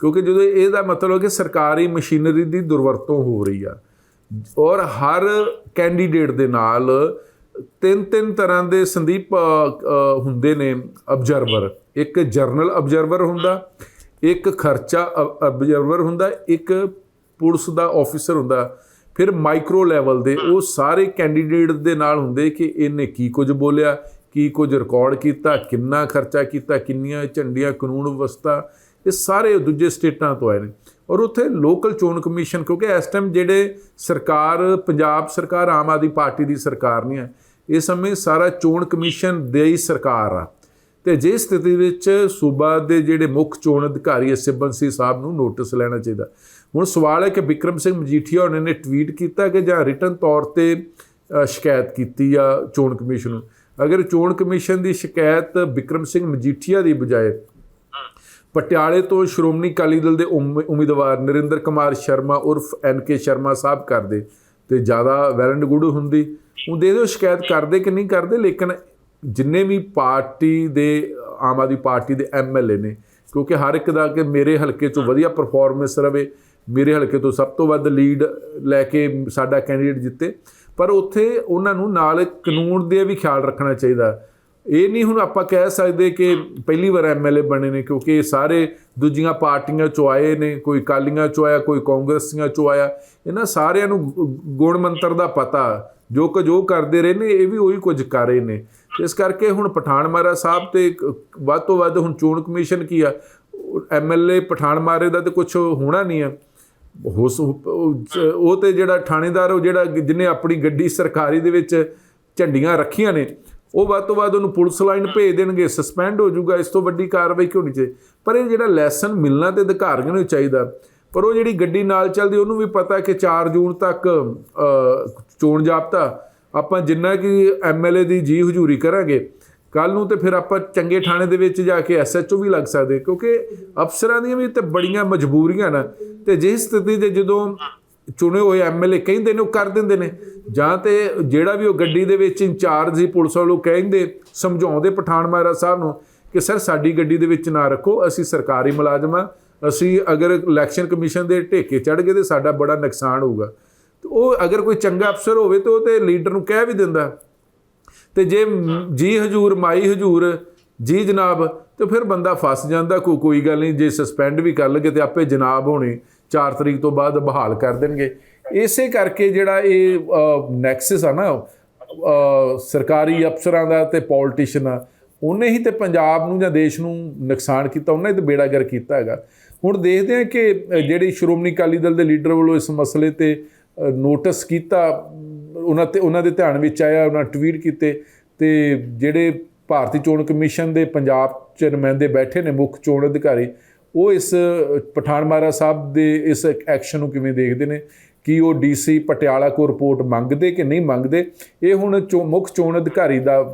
ਕਿਉਂਕਿ ਜਦੋਂ ਇਹਦਾ ਮਤਲਬ ਹੈ ਕਿ ਸਰਕਾਰੀ ਮਸ਼ੀਨਰੀ ਦੀ ਦੁਰਵਰਤੋਂ ਹੋ ਰਹੀ ਆ ਔਰ ਹਰ ਕੈਂਡੀਡੇਟ ਦੇ ਨਾਲ ਤਿੰਨ ਤਿੰਨ ਤਰ੍ਹਾਂ ਦੇ ਸੰਦੀਪ ਹੁੰਦੇ ਨੇ ਅਬਜ਼ਰਵਰ ਇੱਕ ਜਰਨਲ ਅਬਜ਼ਰਵਰ ਹੁੰਦਾ ਇੱਕ ਖਰਚਾ ਅਬਜ਼ਰਵਰ ਹੁੰਦਾ ਇੱਕ ਪੁਲਿਸ ਦਾ ਆਫੀਸਰ ਹੁੰਦਾ। ਫਿਰ ਮਾਈਕਰੋ ਲੈਵਲ ਦੇ ਉਹ ਸਾਰੇ ਕੈਂਡੀਡੇਟ ਦੇ ਨਾਲ ਹੁੰਦੇ ਕਿ ਇਹਨੇ ਕੀ ਕੁਝ ਬੋਲਿਆ ਕੀ ਕੁਝ ਰਿਕਾਰਡ ਕੀਤਾ ਕਿੰਨਾ ਖਰਚਾ ਕੀਤਾ ਕਿੰਨੀਆਂ ਝੰਡੀਆਂ ਕਾਨੂੰਨ ਵਿਵਸਥਾ ਇਹ ਸਾਰੇ ਦੂਜੇ ਸਟੇਟਾਂ ਤੋਂ ਆਏ ਨੇ। ਔਰ ਉੱਥੇ ਲੋਕਲ ਚੋਣ ਕਮਿਸ਼ਨ ਕਿਉਂਕਿ ਇਸ ਟਾਈਮ ਜਿਹੜੇ ਸਰਕਾਰ ਪੰਜਾਬ ਸਰਕਾਰ ਆਮ ਆਦਮੀ ਪਾਰਟੀ ਦੀ ਸਰਕਾਰ ਨਹੀਂ ਹੈ ਇਸ ਸਮੇਂ ਸਾਰਾ ਚੋਣ ਕਮਿਸ਼ਨ ਦੇ ਹੀ ਸਰਕਾਰ ਆ। ਤੇ ਜੇ ਸਥਿਤੀ ਵਿੱਚ ਸੂਬਾ ਦੇ ਜਿਹੜੇ ਮੁੱਖ ਚੋਣ ਅਧਿਕਾਰੀ ਸਿਬਨ ਸੀ ਸਾਹਿਬ ਨੂੰ ਨੋਟਿਸ ਲੈਣਾ ਚਾਹੀਦਾ। ਹੁਣ ਸਵਾਲ ਹੈ ਕਿ ਬਿਕਰਮ ਸਿੰਘ ਮਜੀਠੀਆ ਉਹਨਾਂ ਨੇ ਟਵੀਟ ਕੀਤਾ ਕਿ ਜਾਂ ਰਿਟਨ ਤੌਰ ਤੇ ਸ਼ਿਕਾਇਤ ਕੀਤੀ ਆ ਚੋਣ ਕਮਿਸ਼ਨ ਨੂੰ। ਅਗਰ ਚੋਣ ਕਮਿਸ਼ਨ ਦੀ ਸ਼ਿਕਾਇਤ ਬਿਕਰਮ ਸਿੰਘ ਮਜੀਠੀਆ ਦੀ ਬਜਾਏ ਪਟਿਆਲੇ ਤੋਂ ਸ਼੍ਰੋਮਣੀ ਅਕਾਲੀ ਦਲ ਦੇ ਉਮ- ਉਮੀਦਵਾਰ ਨਰਿੰਦਰ ਕੁਮਾਰ ਸ਼ਰਮਾ ਉਰਫ ਐਨ ਕੇ ਸ਼ਰਮਾ ਸਾਹਿਬ ਕਰਦੇ ਤੇ ਜ਼ਿਆਦਾ ਵੈਲ ਐਂਡ ਗੁੱਡ ਹੁੰਦੀ ਉਹ ਦੇ ਦਿਓ ਸ਼ਿਕਾਇਤ ਕਰਦੇ ਕਿ ਨਹੀਂ ਕਰਦੇ, ਲੇਕਿਨ ਜਿੰਨੇ ਵੀ ਪਾਰਟੀ ਦੇ, ਆਮ ਆਦਮੀ ਪਾਰਟੀ ਦੇ ਐਮਐਲਏ ਨੇ, ਕਿਉਂਕਿ ਹਰ ਇੱਕ ਦਾ ਕਿ ਮੇਰੇ ਹਲਕੇ 'ਚੋਂ ਵਧੀਆ ਪਰਫਾਰਮੈਂਸ ਰਵੇ ਮੇਰੇ ਹਲਕੇ ਤੋਂ ਸਭ ਤੋਂ ਵੱਧ ਲੀਡ ਲੈ ਕੇ ਸਾਡਾ ਕੈਂਡੀਡੇਟ ਜਿੱਤੇ। ਪਰ ਉੱਥੇ ਉਹਨਾਂ ਨੂੰ ਨਾਲ ਕਾਨੂੰਨ ਦੇ ਵੀ ਖਿਆਲ ਰੱਖਣਾ ਚਾਹੀਦਾ। ਇਹ ਨਹੀਂ ਹੁਣ ਆਪਾਂ ਕਹਿ ਸਕਦੇ ਕਿ ਪਹਿਲੀ ਵਾਰ ਐਮਐਲਏ ਬਣੇ ਨੇ, ਕਿਉਂਕਿ ਇਹ ਸਾਰੇ ਦੂਜੀਆਂ ਪਾਰਟੀਆਂ ਚੋਂ ਆਏ ਨੇ, ਕੋਈ ਕਾਲੀਆਂ ਚੋਂ ਆਇਆ, ਕੋਈ ਕਾਂਗਰਸੀਆਂ ਚੋਂ ਆਇਆ। ਇਹਨਾਂ ਸਾਰਿਆਂ ਨੂੰ ਗੁਣ ਮੰਤਰ ਦਾ ਪਤਾ, ਜੋ ਕੁਝ ਉਹ ਕਰਦੇ ਰਹੇ ਨੇ, ਇਹ ਵੀ ਉਹੀ ਕੁਝ ਕਰ ਰਹੇ ਨੇ। ਇਸ ਕਰਕੇ ਹੁਣ ਪਠਾਨ ਮਾਰਾ ਸਾਹਿਬ ਤੇ ਵੱਧ ਤੋਂ ਵੱਧ ਹੁਣ ਚੋਣ ਕਮਿਸ਼ਨ ਕੀ ਆ? ਐਮਐਲਏ ਪਠਾਨ ਮਾਰੇ ਦਾ ਤੇ ਕੁਝ ਹੋਣਾ ਨਹੀਂ ਹੈ ਹੋ ਉਹ ਉਹ ਤੇ ਜਿਹੜਾ ਥਾਣੇਦਾਰ, ਉਹ ਜਿਹੜਾ ਜਿਹਨੇ ਆਪਣੀ ਗੱਡੀ ਸਰਕਾਰੀ ਦੇ ਵਿੱਚ ਝੰਡੀਆਂ ਰੱਖੀਆਂ ਨੇ, ਉਹ ਵੱਧ ਤੋਂ ਵੱਧ ਉਹਨੂੰ ਪੁਲਿਸ ਲਾਈਨ ਭੇਜ ਦੇਣਗੇ ਸਸਪੈਂਡ ਹੋ ਜਾਊਗਾ, ਇਸ ਤੋਂ ਵੱਡੀ ਕਾਰਵਾਈ ਕਿਉਂ ਨਹੀਂ ਚਾਹੀਦੀ? ਪਰ ਇਹ ਜਿਹੜਾ ਲੈਸਨ ਮਿਲਣਾ ਤੇ ਅਧਿਕਾਰੀਆਂ ਨੂੰ ਚਾਹੀਦਾ, ਪਰ ਉਹ ਜਿਹੜੀ ਗੱਡੀ ਨਾਲ ਚੱਲਦੀ, ਉਹਨੂੰ ਵੀ ਪਤਾ ਕਿ 4 ਜੂਨ ਤੱਕ ਚੋਣ ਜਾਬਤਾ, ਆਪਾਂ ਜਿੰਨਾ ਕਿ ਐਮਐਲਏ ਦੀ ਜੀ ਹਜ਼ੂਰੀ ਕਰਾਂਗੇ ਕੱਲ ਨੂੰ ਤੇ ਫਿਰ ਆਪਾਂ ਚੰਗੇ ਥਾਣੇ ਦੇ ਵਿੱਚ ਜਾ ਕੇ ਐਸਐਚਓ ਵੀ ਲੱਗ ਸਕਦੇ, ਕਿਉਂਕਿ ਅਫਸਰਾਂ ਦੀਆਂ ਵੀ ਤੇ ਬੜੀਆਂ ਮਜਬੂਰੀਆਂ ਨਾ, ਤੇ ਜਿਸ ਸਥਿਤੀ ਦੇ ਜਦੋਂ ਚੁਣੇ ਹੋਏ ਐਮਐਲਏ ਕਹਿੰਦੇ ਨੇ ਉਹ ਕਰ ਦਿੰਦੇ ਨੇ, ਜਾਂ ਤੇ ਜਿਹੜਾ ਵੀ ਉਹ ਗੱਡੀ ਦੇ ਵਿੱਚ ਇੰਚਾਰਜ ਸੀ ਪੁਲਿਸ ਵਾਲੋ ਕਹਿੰਦੇ, ਸਮਝਾਉਂਦੇ ਪਠਾਨ ਮਹਾਰਾਜ ਸਾਹਿਬ ਨੂੰ ਕਿ ਸਰ ਸਾਡੀ ਗੱਡੀ ਦੇ ਵਿੱਚ ਨਾ ਰੱਖੋ, ਅਸੀਂ ਸਰਕਾਰੀ ਮੁਲਾਜ਼ਮ ਆ ਅਸੀਂ ਅਗਰ ਇਲੈਕਸ਼ਨ ਕਮਿਸ਼ਨ ਦੇ ਢੇਕੇ ਚੜ ਗਏ ਤੇ ਸਾਡਾ ਬੜਾ ਨੁਕਸਾਨ ਹੋਊਗਾ। ਤੇ ਉਹ ਅਗਰ ਕੋਈ ਚੰਗਾ ਅਫਸਰ ਹੋਵੇ ਤੇ ਉਹ ਤੇ ਲੀਡਰ ਨੂੰ ਕਹਿ ਵੀ ਦਿੰਦਾ। ਤੇ ਜੇ ਜੀ ਹਜੂਰ ਮਾਈ ਹਜੂਰ ਜੀ ਜਨਾਬ ਤੇ ਫਿਰ ਬੰਦਾ ਫਸ ਜਾਂਦਾ ਕੋਈ ਕੋਈ ਗੱਲ ਨਹੀਂ ਜੇ ਸਸਪੈਂਡ ਵੀ ਕਰ ਲਗੇ ਤੇ ਆਪੇ ਜਨਾਬ ਹੋਣੀ 4 ਤਰੀਕ ਤੋਂ ਬਾਅਦ ਬਹਾਲ ਕਰ ਦੇਣਗੇ। ਇਸੇ ਕਰਕੇ ਜਿਹੜਾ ਇਹ ਨੈਕਸਸ ਆ ਨਾ ਸਰਕਾਰੀ ਅਫਸਰਾਂ ਦਾ ਤੇ ਪੋਲੀਟੀਸ਼ੀਅਨ ਆ ਉਹਨੇ ਹੀ ਤੇ ਪੰਜਾਬ ਨੂੰ ਜਾਂ ਦੇਸ਼ ਨੂੰ ਨੁਕਸਾਨ ਕੀਤਾ ਉਹਨੇ ਹੀ ਤੇ ਬੇੜਾਗਰ ਕੀਤਾ ਹੈਗਾ। ਹੁਣ ਦੇਖਦੇ ਹਾਂ ਕਿ ਜਿਹੜੀ ਸ਼੍ਰੋਮਣੀ ਅਕਾਲੀ ਦਲ ਦੇ ਲੀਡਰ ਵੱਲੋਂ ਇਸ ਮਸਲੇ ਤੇ ਨੋਟਿਸ ਕੀਤਾ, ਉਹਨਾਂ ਤੇ, ਉਹਨਾਂ ਦੇ ਧਿਆਨ ਵਿੱਚ ਆਇਆ, ਉਹਨਾਂ ਟਵੀਟ ਕੀਤੇ, ਤੇ ਜਿਹੜੇ ਭਾਰਤੀ ਚੋਣ ਕਮਿਸ਼ਨ ਦੇ ਪੰਜਾਬ ਚ ਨੁਮਾਇੰਦੇ ਬੈਠੇ ਨੇ, ਮੁੱਖ ਚੋਣ ਅਧਿਕਾਰੀ, ਉਹ ਇਸ ਪਠਾਨਮਾਰਾ ਸਾਹਿਬ ਦੇ ਇਸ ਐਕਸ਼ਨ ਨੂੰ ਕਿਵੇਂ ਦੇਖਦੇ ਨੇ? ਕਿ ਉਹ ਡੀਸੀ ਪਟਿਆਲਾ ਕੋ ਰਿਪੋਰਟ ਮੰਗਦੇ ਕਿ ਨਹੀਂ ਮੰਗਦੇ? ਇਹ ਹੁਣ ਚੋ- ਮੁੱਖ ਚੋਣ ਅਧਿਕਾਰੀ ਦਾ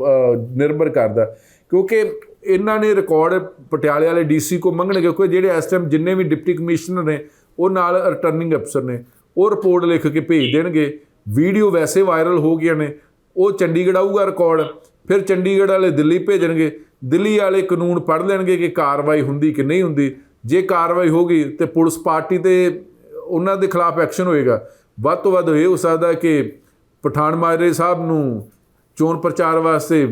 ਨਿਰਭਰ ਕਰਦਾ। ਕਿਉਂਕਿ ਇਹਨਾਂ ਨੇ ਰਿਕਾਰਡ ਪਟਿਆਲੇ ਵਾਲੇ ਡੀਸੀ ਕੋ ਮੰਗਣਗੇ, ਕਿਉਂਕਿ ਜਿਹੜੇ ਇਸ ਟਾਈਮ ਜਿੰਨੇ ਵੀ ਡਿਪਟੀ ਕਮਿਸ਼ਨਰ ਨੇ, ਉਹ ਨਾਲ ਰਿਟਰਨਿੰਗ ਅਫਸਰ ਨੇ। ਉਹ ਰਿਪੋਰਟ ਲਿਖ ਕੇ ਭੇਜ ਦੇਣਗੇ। ਵੀਡੀਓ ਵੈਸੇ ਵਾਇਰਲ ਹੋ ਗਈਆਂ ਨੇ। ਉਹ ਚੰਡੀਗੜ੍ਹ ਆਊਗਾ ਰਿਕਾਰਡ ਫਿਰ ਚੰਡੀਗੜ੍ਹ ਵਾਲੇ ਦਿੱਲੀ ਭੇਜਣਗੇ। ਦਿੱਲੀ ਵਾਲੇ ਕਾਨੂੰਨ ਪੜ੍ਹ ਲੈਣਗੇ ਕਿ ਕਾਰਵਾਈ ਹੁੰਦੀ ਕਿ ਨਹੀਂ ਹੁੰਦੀ। ਜੇ ਕਾਰਵਾਈ ਹੋਗੀ ਤੇ ਪੁਲਿਸ ਪਾਰਟੀ ਤੇ ਉਹਨਾਂ ਦੇ ਖਿਲਾਫ ਐਕਸ਼ਨ ਹੋਏਗਾ। ਵੱਧ ਤੋਂ ਵੱਧ ਇਹ ਹੋ ਸਕਦਾ ਕਿ ਪਠਾਨ ਮਾਜਰੇ ਸਾਹਿਬ ਨੂੰ ਚੋਣ ਪ੍ਰਚਾਰ ਵਾਸਤੇ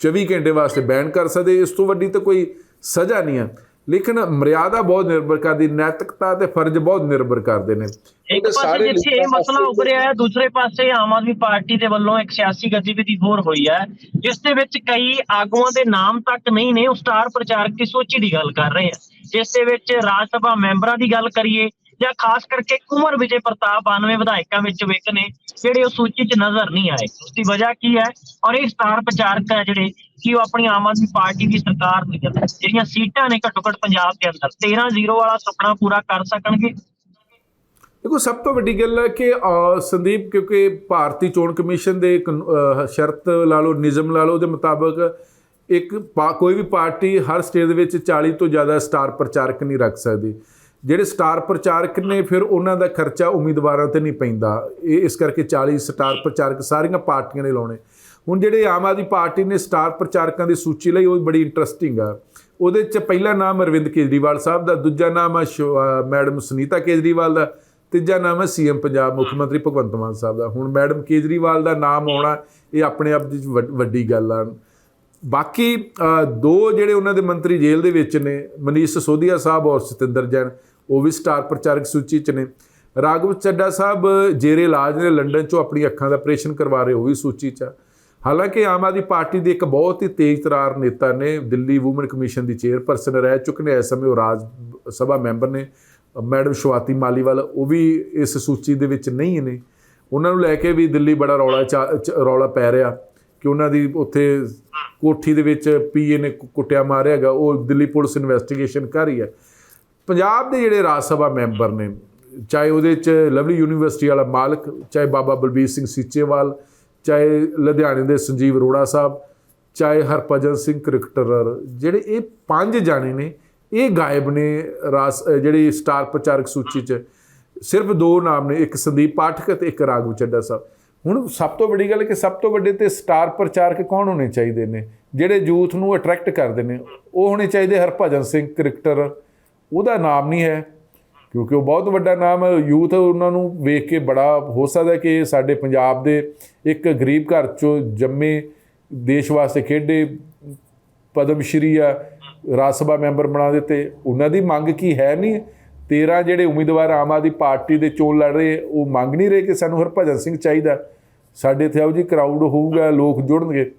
24 ਘੰਟੇ ਵਾਸਤੇ ਬੈਨ ਕਰ ਸਕਦੇ ਇਸ ਤੋਂ ਵੱਡੀ ਤਾਂ ਕੋਈ ਸਜ਼ਾ ਨਹੀਂ ਹੈ ਲੇਕਿਨ ਮਰਿਆਦਾ ਬਹੁਤ ਨਿਰਭਰ ਕਰਦੀ ਨੈਤਿਕਤਾ ਤੇ ਫਰਜ਼ ਬਹੁਤ ਨਿਰਭਰ ਕਰਦੇ ਨੇ। ਇੱਕ ਪਾਸੇ ਜਿੱਥੇ ਇਹ ਮਸਲਾ ਉੱਭਰਿਆ ਹੈ ਦੂਸਰੇ ਪਾਸੇ ਆਮ ਆਦਮੀ ਪਾਰਟੀ ਦੇ ਵੱਲੋਂ ਇੱਕ ਸਿਆਸੀ ਗਤੀਵਿਧੀ ਹੋਰ ਹੋਈ ਹੈ ਜਿਸ ਦੇ ਵਿੱਚ ਕਈ ਆਗੂਆਂ ਦੇ ਨਾਮ ਤੱਕ ਨਹੀਂ ਨੇ ਉਹ ਸਟਾਰ ਪ੍ਰਚਾਰਕ ਦੀ ਸੂਚੀ ਦੀ ਗੱਲ ਕਰ ਰਹੇ ਆ ਜਿਸ ਦੇ ਵਿੱਚ ਰਾਜ ਸਭਾ ਮੈਂਬਰਾਂ ਦੀ ਗੱਲ ਕਰੀਏ ਜਾਂ ਖਾਸ ਕਰਕੇ ਕੁਮਰ ਵਿਜੇ ਪ੍ਰਤਾਪ 92 ਵਿਧਾਇਕਾਂ ਵਿੱਚ ਨੇ ਜਿਹੜੇ ਉਹ ਸੂਚੀ 'ਚ ਨਜ਼ਰ ਨਹੀਂ ਆਏ। ਉਸ ਦੀ ਵਜ੍ਹਾ ਕੀ ਹੈ? ਔਰ ਇਹ ਸਟਾਰ ਪ੍ਰਚਾਰਕ ਹੈ ਜਿਹੜੇ ਕਿ ਉਹ ਆਪਣੀ ਆਮ ਆਦਮੀ ਪਾਰਟੀ ਦੀ ਸਰਕਾਰ ਨੂੰ ਜਿਹੜੀਆਂ ਸੀਟਾਂ ਨੇ ਘੱਟੋ ਘੱਟ ਪੰਜਾਬ ਦੇ ਅੰਦਰ 13-0 ਵਾਲਾ ਸੁਪਨਾ ਪੂਰਾ ਕਰ ਸਕਣਗੇ? ਦੇਖੋ, ਸਭ ਤੋਂ ਵੱਡੀ ਗੱਲ ਹੈ ਕਿ ਸੰਦੀਪ, ਕਿਉਂਕਿ ਭਾਰਤੀ ਚੋਣ ਕਮਿਸ਼ਨ ਦੇ ਸ਼ਰਤ ਲਾ ਲਓ, ਨਿਯਮ ਲਾ ਲਓ ਦੇ ਮੁਤਾਬਕ ਇੱਕ ਕੋਈ ਵੀ ਪਾਰਟੀ ਹਰ ਸਟੇਟ ਦੇ ਵਿੱਚ 40 ਤੋਂ ਜ਼ਿਆਦਾ ਸਟਾਰ ਪ੍ਰਚਾਰਕ ਨਹੀਂ ਰੱਖ ਸਕਦੀ। ਜਿਹੜੇ ਸਟਾਰ ਪ੍ਰਚਾਰਕ ਨੇ, ਫਿਰ ਉਹਨਾਂ ਦਾ ਖਰਚਾ ਉਮੀਦਵਾਰਾਂ ਤੇ ਨਹੀਂ ਪੈਂਦਾ। ਇਹ, ਇਸ ਕਰਕੇ 40 ਸਟਾਰ ਪ੍ਰਚਾਰਕ ਸਾਰੀਆਂ ਪਾਰਟੀਆਂ ਨੇ ਲਾਉਣੇ। ਹੁਣ ਜਿਹੜੇ ਆਮ ਆਦਮੀ ਪਾਰਟੀ ਨੇ ਸਟਾਰ ਪ੍ਰਚਾਰਕਾਂ ਦੀ ਸੂਚੀ ਲਈ, ਉਹ ਬੜੀ ਇੰਟਰਸਟਿੰਗ ਆ। ਉਹਦੇ ਚ ਪਹਿਲਾ ਨਾਮ ਅਰਵਿੰਦ ਕੇਜਰੀਵਾਲ ਸਾਹਿਬ ਦਾ, ਦੂਜਾ ਨਾਮ ਆ ਸ਼ੋ- ਮੈਡਮ ਸੁਨੀਤਾ ਕੇਜਰੀਵਾਲ ਦਾ, ਤੀਜਾ ਨਾਮ ਹੈ ਸੀਐਮ ਪੰਜਾਬ ਮੁੱਖ ਮੰਤਰੀ ਭਗਵੰਤ ਮਾਨ ਸਾਹਿਬ ਦਾ। ਹੁਣ ਮੈਡਮ ਕੇਜਰੀਵਾਲ ਦਾ ਨਾਮ ਆਉਣਾ, ਇਹ ਆਪਣੇ ਆਪ ਵਿੱਚ ਵੱਡ- ਵੱਡੀ ਗੱਲ ਆ। ਬਾਕੀ ਦੋ ਜਿਹੜੇ ਉਹਨਾਂ ਦੇ ਮੰਤਰੀ ਜੇਲ੍ਹ ਦੇ ਵਿੱਚ ਨੇ, ਮਨੀਸ਼ ਸੋਧੀਆ ਸਾਹਿਬ ਔਰ ਸਤਿੰਦਰ ਜੈਨ, ਉਹ ਵੀ ਸਟਾਰ ਪ੍ਰਚਾਰਕ ਸੂਚੀ 'ਚ ਨੇ। ਰਾਘਵ ਚੱਡਾ ਸਾਹਿਬ ਜੇਰੇ ਇਲਾਜ ਨੇ, ਲੰਡਨ 'ਚੋਂ ਆਪਣੀ ਅੱਖਾਂ ਦਾ ਆਪਰੇਸ਼ਨ ਕਰਵਾ ਰਹੇ, ਉਹ ਵੀ ਸੂਚੀ 'ਚ ਆ। ਹਾਲਾਂਕਿ ਆਮ ਆਦਮੀ ਪਾਰਟੀ ਦੇ ਇੱਕ ਬਹੁਤ ਹੀ ਤੇਜ਼ ਤਰਾਰ ਨੇਤਾ ਨੇ ਦਿੱਲੀ ਵੂਮਨ ਕਮਿਸ਼ਨ ਦੀ ਚੇਅਰਪਰਸਨ ਰਹਿ ਚੁੱਕੇ ਨੇ। ਇਸ ਸਮੇਂ ਉਹ ਰਾਜ ਸਭਾ ਮੈਂਬਰ ਨੇ। ਮੈਡਮ ਸ਼ਵਾਤੀ ਮਾਲੀਵਾਲ ਉਹ ਵੀ ਇਸ ਸੂਚੀ ਦੇ ਵਿੱਚ ਨਹੀਂ ਨੇ। ਉਹਨਾਂ ਨੂੰ ਲੈ ਕੇ ਵੀ ਦਿੱਲੀ ਬੜਾ ਰੌਲਾ ਚਾ- ਚ- ਰੌਲਾ ਪੈ ਰਿਹਾ ਕਿ ਉਹਨਾਂ ਦੀ ਉੱਥੇ ਕੋਠੀ ਦੇ ਵਿੱਚ ਪੀਏ ਨੇ ਕੁੱਟਿਆ ਮਾਰਿਆ ਹੈਗਾ। ਉਹ ਦਿੱਲੀ ਪੁਲਿਸ ਇਨਵੈਸਟੀਗੇਸ਼ਨ ਕਰ ਰਹੀ ਹੈ। ਪੰਜਾਬ ਦੇ ਜਿਹੜੇ ਰਾਜ ਸਭਾ ਮੈਂਬਰ ਨੇ, ਚਾਹੇ ਉਹਦੇ ਚ ਲਵਲੀ ਯੂਨੀਵਰਸਿਟੀ ਵਾਲਾ ਮਾਲਕ, ਚਾਹੇ ਬਾਬਾ ਬਲਬੀਰ ਸਿੰਘ ਸੀਚੇਵਾਲ ਚਾਹੇ ਲੁਧਿਆਣੇ ਦੇ ਸੰਜੀਵ ਅਰੋੜਾ ਸਾਹਿਬ, ਚਾਹੇ ਹਰਭਜਨ ਸਿੰਘ ਕ੍ਰਿਕਟਰਰ, ਜਿਹੜੇ ਇਹ ਪੰਜ ਜਾਣੇ ਨੇ, ਇਹ ਗਾਇਬ ਨੇ ਰਾਸ ਜਿਹੜੀ ਸਟਾਰ ਪ੍ਰਚਾਰਕ ਸੂਚੀ 'ਚ। ਸਿਰਫ ਦੋ ਨਾਮ ਨੇ, ਇੱਕ ਸੰਦੀਪ ਪਾਠਕ ਤੇ ਇੱਕ ਰਾਘਵ ਚੱਡਾ ਸਾਹਿਬ। ਹੁਣ ਸਭ ਤੋਂ ਵੱਡੀ ਗੱਲ ਕਿ ਸਭ ਤੋਂ ਵੱਡੇ ਤੇ ਸਟਾਰ ਪ੍ਰਚਾਰਕ ਕੌਣ ਹੋਣੇ ਚਾਹੀਦੇ ਨੇ? ਜਿਹੜੇ ਯੂਥ ਨੂੰ ਅਟਰੈਕਟ ਕਰਦੇ ਨੇ, ਉਹ ਹੋਣੇ ਚਾਹੀਦੇ ਹਰਭਜਨ ਸਿੰਘ ਕ੍ਰਿਕਟਰ। ਉਹਦਾ ਨਾਮ ਨਹੀਂ ਹੈ। ਕਿਉਂਕਿ ਉਹ ਬਹੁਤ ਵੱਡਾ ਨਾਮ ਹੈ। ਯੂਥ ਉਹਨਾਂ ਨੂੰ ਵੇਖ ਕੇ ਬੜਾ ਹੋ ਸਕਦਾ ਕਿ ਸਾਡੇ ਪੰਜਾਬ ਦੇ ਇੱਕ ਗਰੀਬ ਘਰ ਚੋਂ ਜੰਮੇ ਦੇਸ਼ ਵਾਸਤੇ ਖੇਡੇ ਪਦਮ ਸ਼੍ਰੀ ਆ, ਰਾਜ ਸਭਾ ਮੈਂਬਰ ਬਣਾ ਦਿੱਤੇ। ਉਹਨਾਂ ਦੀ ਮੰਗ ਕੀ ਹੈ ਨਹੀਂ? 13 ਜਿਹੜੇ ਉਮੀਦਵਾਰ ਆਮ ਆਦਮੀ ਪਾਰਟੀ ਦੇ ਚੋਣ ਲੜ ਰਹੇ, ਉਹ ਮੰਗ ਨਹੀਂ ਰਹੇ ਕਿ ਸਾਨੂੰ ਹਰਭਜਨ ਸਿੰਘ ਚਾਹੀਦਾ। ਸਾਡੇ ਇੱਥੇ ਆਓ ਜੀ ਕਰਾਊਡ ਹੋਊਗਾ, ਲੋਕ ਜੁੜਨਗੇ।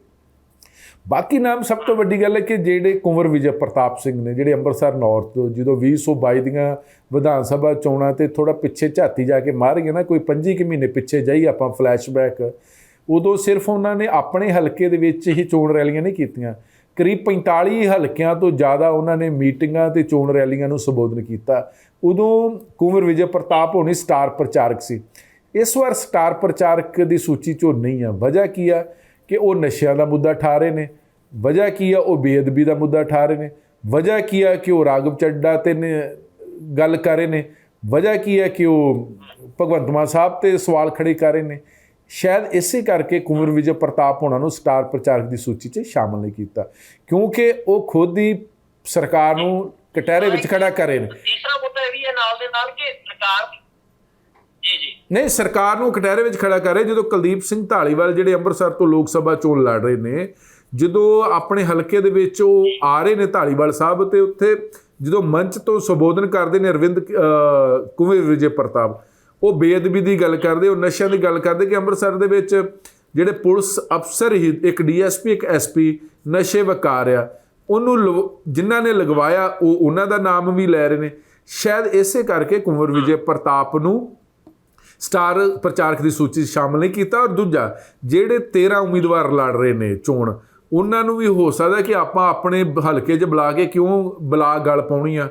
ਬਾਕੀ ਨਾਮ ਸਭ ਤੋਂ ਵੱਡੀ ਗੱਲ ਹੈ ਕਿ ਜਿਹੜੇ ਕੁੰਵਰ ਵਿਜੇ ਪ੍ਰਤਾਪ ਸਿੰਘ ਨੇ, ਜਿਹੜੇ ਅੰਮ੍ਰਿਤਸਰ ਨਾਰਥ ਤੋਂ ਜਦੋਂ 2022 ਦੀਆਂ ਵਿਧਾਨ ਸਭਾ ਚੋਣਾਂ ਤੇ ਥੋੜਾ ਪਿੱਛੇ ਝਾਤੀ ਜਾ ਕੇ ਮਾਰ ਗਏ ਨਾ, ਕੋਈ 25 ਕਿ ਮਹੀਨੇ ਪਿੱਛੇ ਜਾਈ ਆਪਾਂ ਫਲੈਸ਼ਬੈਕ ਉਦੋਂ ਸਿਰਫ ਉਹਨਾਂ ਨੇ ਆਪਣੇ ਹਲਕੇ ਦੇ ਵਿੱਚ ਹੀ ਚੋਣ ਰੈਲੀਆਂ ਨਹੀਂ ਕੀਤੀਆਂ। ਕਰੀਬ 45 ਹਲਕਿਆਂ ਤੋਂ ਜ਼ਿਆਦਾ ਉਹਨਾਂ ਨੇ ਮੀਟਿੰਗਾਂ ਤੇ ਚੋਣ ਰੈਲੀਆਂ ਨੂੰ ਸੰਬੋਧਨ ਕੀਤਾ। ਉਦੋਂ ਕੁੰਵਰ ਵਿਜੇ ਪ੍ਰਤਾਪ ਹੋਣੀ ਸਟਾਰ ਪ੍ਰਚਾਰਕ ਸੀ। ਇਸ ਵਾਰ ਸਟਾਰ ਪ੍ਰਚਾਰਕ ਦੀ ਸੂਚੀ 'ਚੋਂ ਨਹੀਂ ਆ। ਵਜ੍ਹਾ ਕੀ ਆ? ਕਿ ਉਹ ਨਸ਼ਿਆਂ ਦਾ ਮੁੱਦਾ ਠਾ ਰਹੇ ਨੇ। ਵਜ੍ਹਾ ਕੀ ਆ? ਉਹ ਬੇਅਦਬੀ ਦਾ ਮੁੱਦਾ ਠਾ ਰਹੇ ਨੇ। ਵਜ੍ਹਾ ਕੀ ਆ ਕਿ ਉਹ ਰਾਗਵ ਚੱਡਾ ਤੇ ਨੇ ਗੱਲ ਕਰ ਰਹੇ ਨੇ। ਵਜ੍ਹਾ ਕੀ ਹੈ ਕਿ ਉਹ ਭਗਵੰਤ ਮਾਨ ਸਾਹਿਬ ਤੇ ਸਵਾਲ ਖੜੇ ਕਰ ਰਹੇ ਨੇ। ਸ਼ਾਇਦ ਇਸੇ ਕਰਕੇ ਕੁੰਵਰ ਵਿਜੇ ਪ੍ਰਤਾਪ ਹੋਣਾ ਨੂੰ ਸਟਾਰ ਪ੍ਰਚਾਰਕ ਦੀ ਸੂਚੀ 'ਚ ਸ਼ਾਮਲ ਨਹੀਂ ਕੀਤਾ। ਕਿਉਂਕਿ ਉਹ ਖੁਦ ਹੀ ਸਰਕਾਰ ਨੂੰ ਕਟਹਿਰੇ ਵਿੱਚ ਖੜਾ ਕਰ ਰਹੇ ਨੇ। ਤੀਸਰਾ ਮੁੱਦਾ ਇਹ ਵੀ ਹੈ ਨਾਲ ਦੇ ਨਾਲ ਕਿ ਸਰਕਾਰ ਜੀ ਜੀ। ਨਹੀਂ ਸਰਕਾਰ ਨੂੰ ਕਟਹਿਰੇ ਵਿੱਚ ਖੜਾ ਕਰ ਰਹੇ ਜਦੋਂ ਕੁਲਦੀਪ ਸਿੰਘ ਢਾਲੀਵਾਲ ਜਿਹੜੇ ਅੰਮ੍ਰਿਤਸਰ ਤੋਂ ਲੋਕ ਸਭਾ ਚੋਣ ਲੜ ਰਹੇ ਨੇ ਜਦੋਂ ਆਪਣੇ ਹਲਕੇ ਦੇ ਵਿੱਚ ਉਹ ਆ ਰਹੇ ਨੇ ਢਾਲੀਵਾਲ ਸਾਹਿਬ ਤੇ ਉੱਥੇ ਜਦੋਂ ਮੰਚ ਤੋਂ ਸੰਬੋਧਨ ਕਰਦੇ ਨੇ ਅਰਵਿੰਦ ਅਹ, ਕੁੰਵਰ ਵਿਜੇ ਪ੍ਰਤਾਪ ਉਹ ਬੇਅਦਬੀ ਦੀ ਗੱਲ ਕਰਦੇ ਉਹ ਨਸ਼ਿਆਂ ਦੀ ਗੱਲ ਕਰਦੇ ਕਿ ਅੰਮ੍ਰਿਤਸਰ ਦੇ ਵਿੱਚ ਜਿਹੜੇ ਪੁਲਿਸ ਅਫਸਰ ਹੀ ਇੱਕ ਡੀਐਸਪੀ ਇੱਕ ਐਸਪੀ ਨਸ਼ੇ ਵਕਾਰ ਆ ਉਹਨੂੰ ਲਵ- ਜਿਨ੍ਹਾਂ ਨੇ ਲਗਵਾਇਆ ਉਹ ਉਹਨਾਂ ਦਾ ਨਾਮ ਵੀ ਲੈ ਰਹੇ ਨੇ। ਸ਼ਾਇਦ ਇਸੇ ਕਰਕੇ ਕੁੰਵਰ ਵਿਜੇ ਪ੍ਰਤਾਪ ਨੂੰ ਸਟਾਰ ਪ੍ਰਚਾਰਕ ਦੀ ਸੂਚੀ 'ਚ ਸ਼ਾਮਲ ਨਹੀਂ ਕੀਤਾ ਔਰ ਦੂਜਾ, ਜਿਹੜੇ 13 ਉਮੀਦਵਾਰ ਲੜ ਰਹੇ ਨੇ ਚੋਣ, ਉਹਨਾਂ ਨੂੰ ਵੀ ਹੋ ਸਕਦਾ ਕਿ ਆਪਾਂ ਆਪਣੇ ਹਲਕੇ 'ਚ ਬੁਲਾ ਕੇ ਕਿਉਂ ਬੁਲਾ ਗੱਲ ਪਾਉਣੀ ਆ?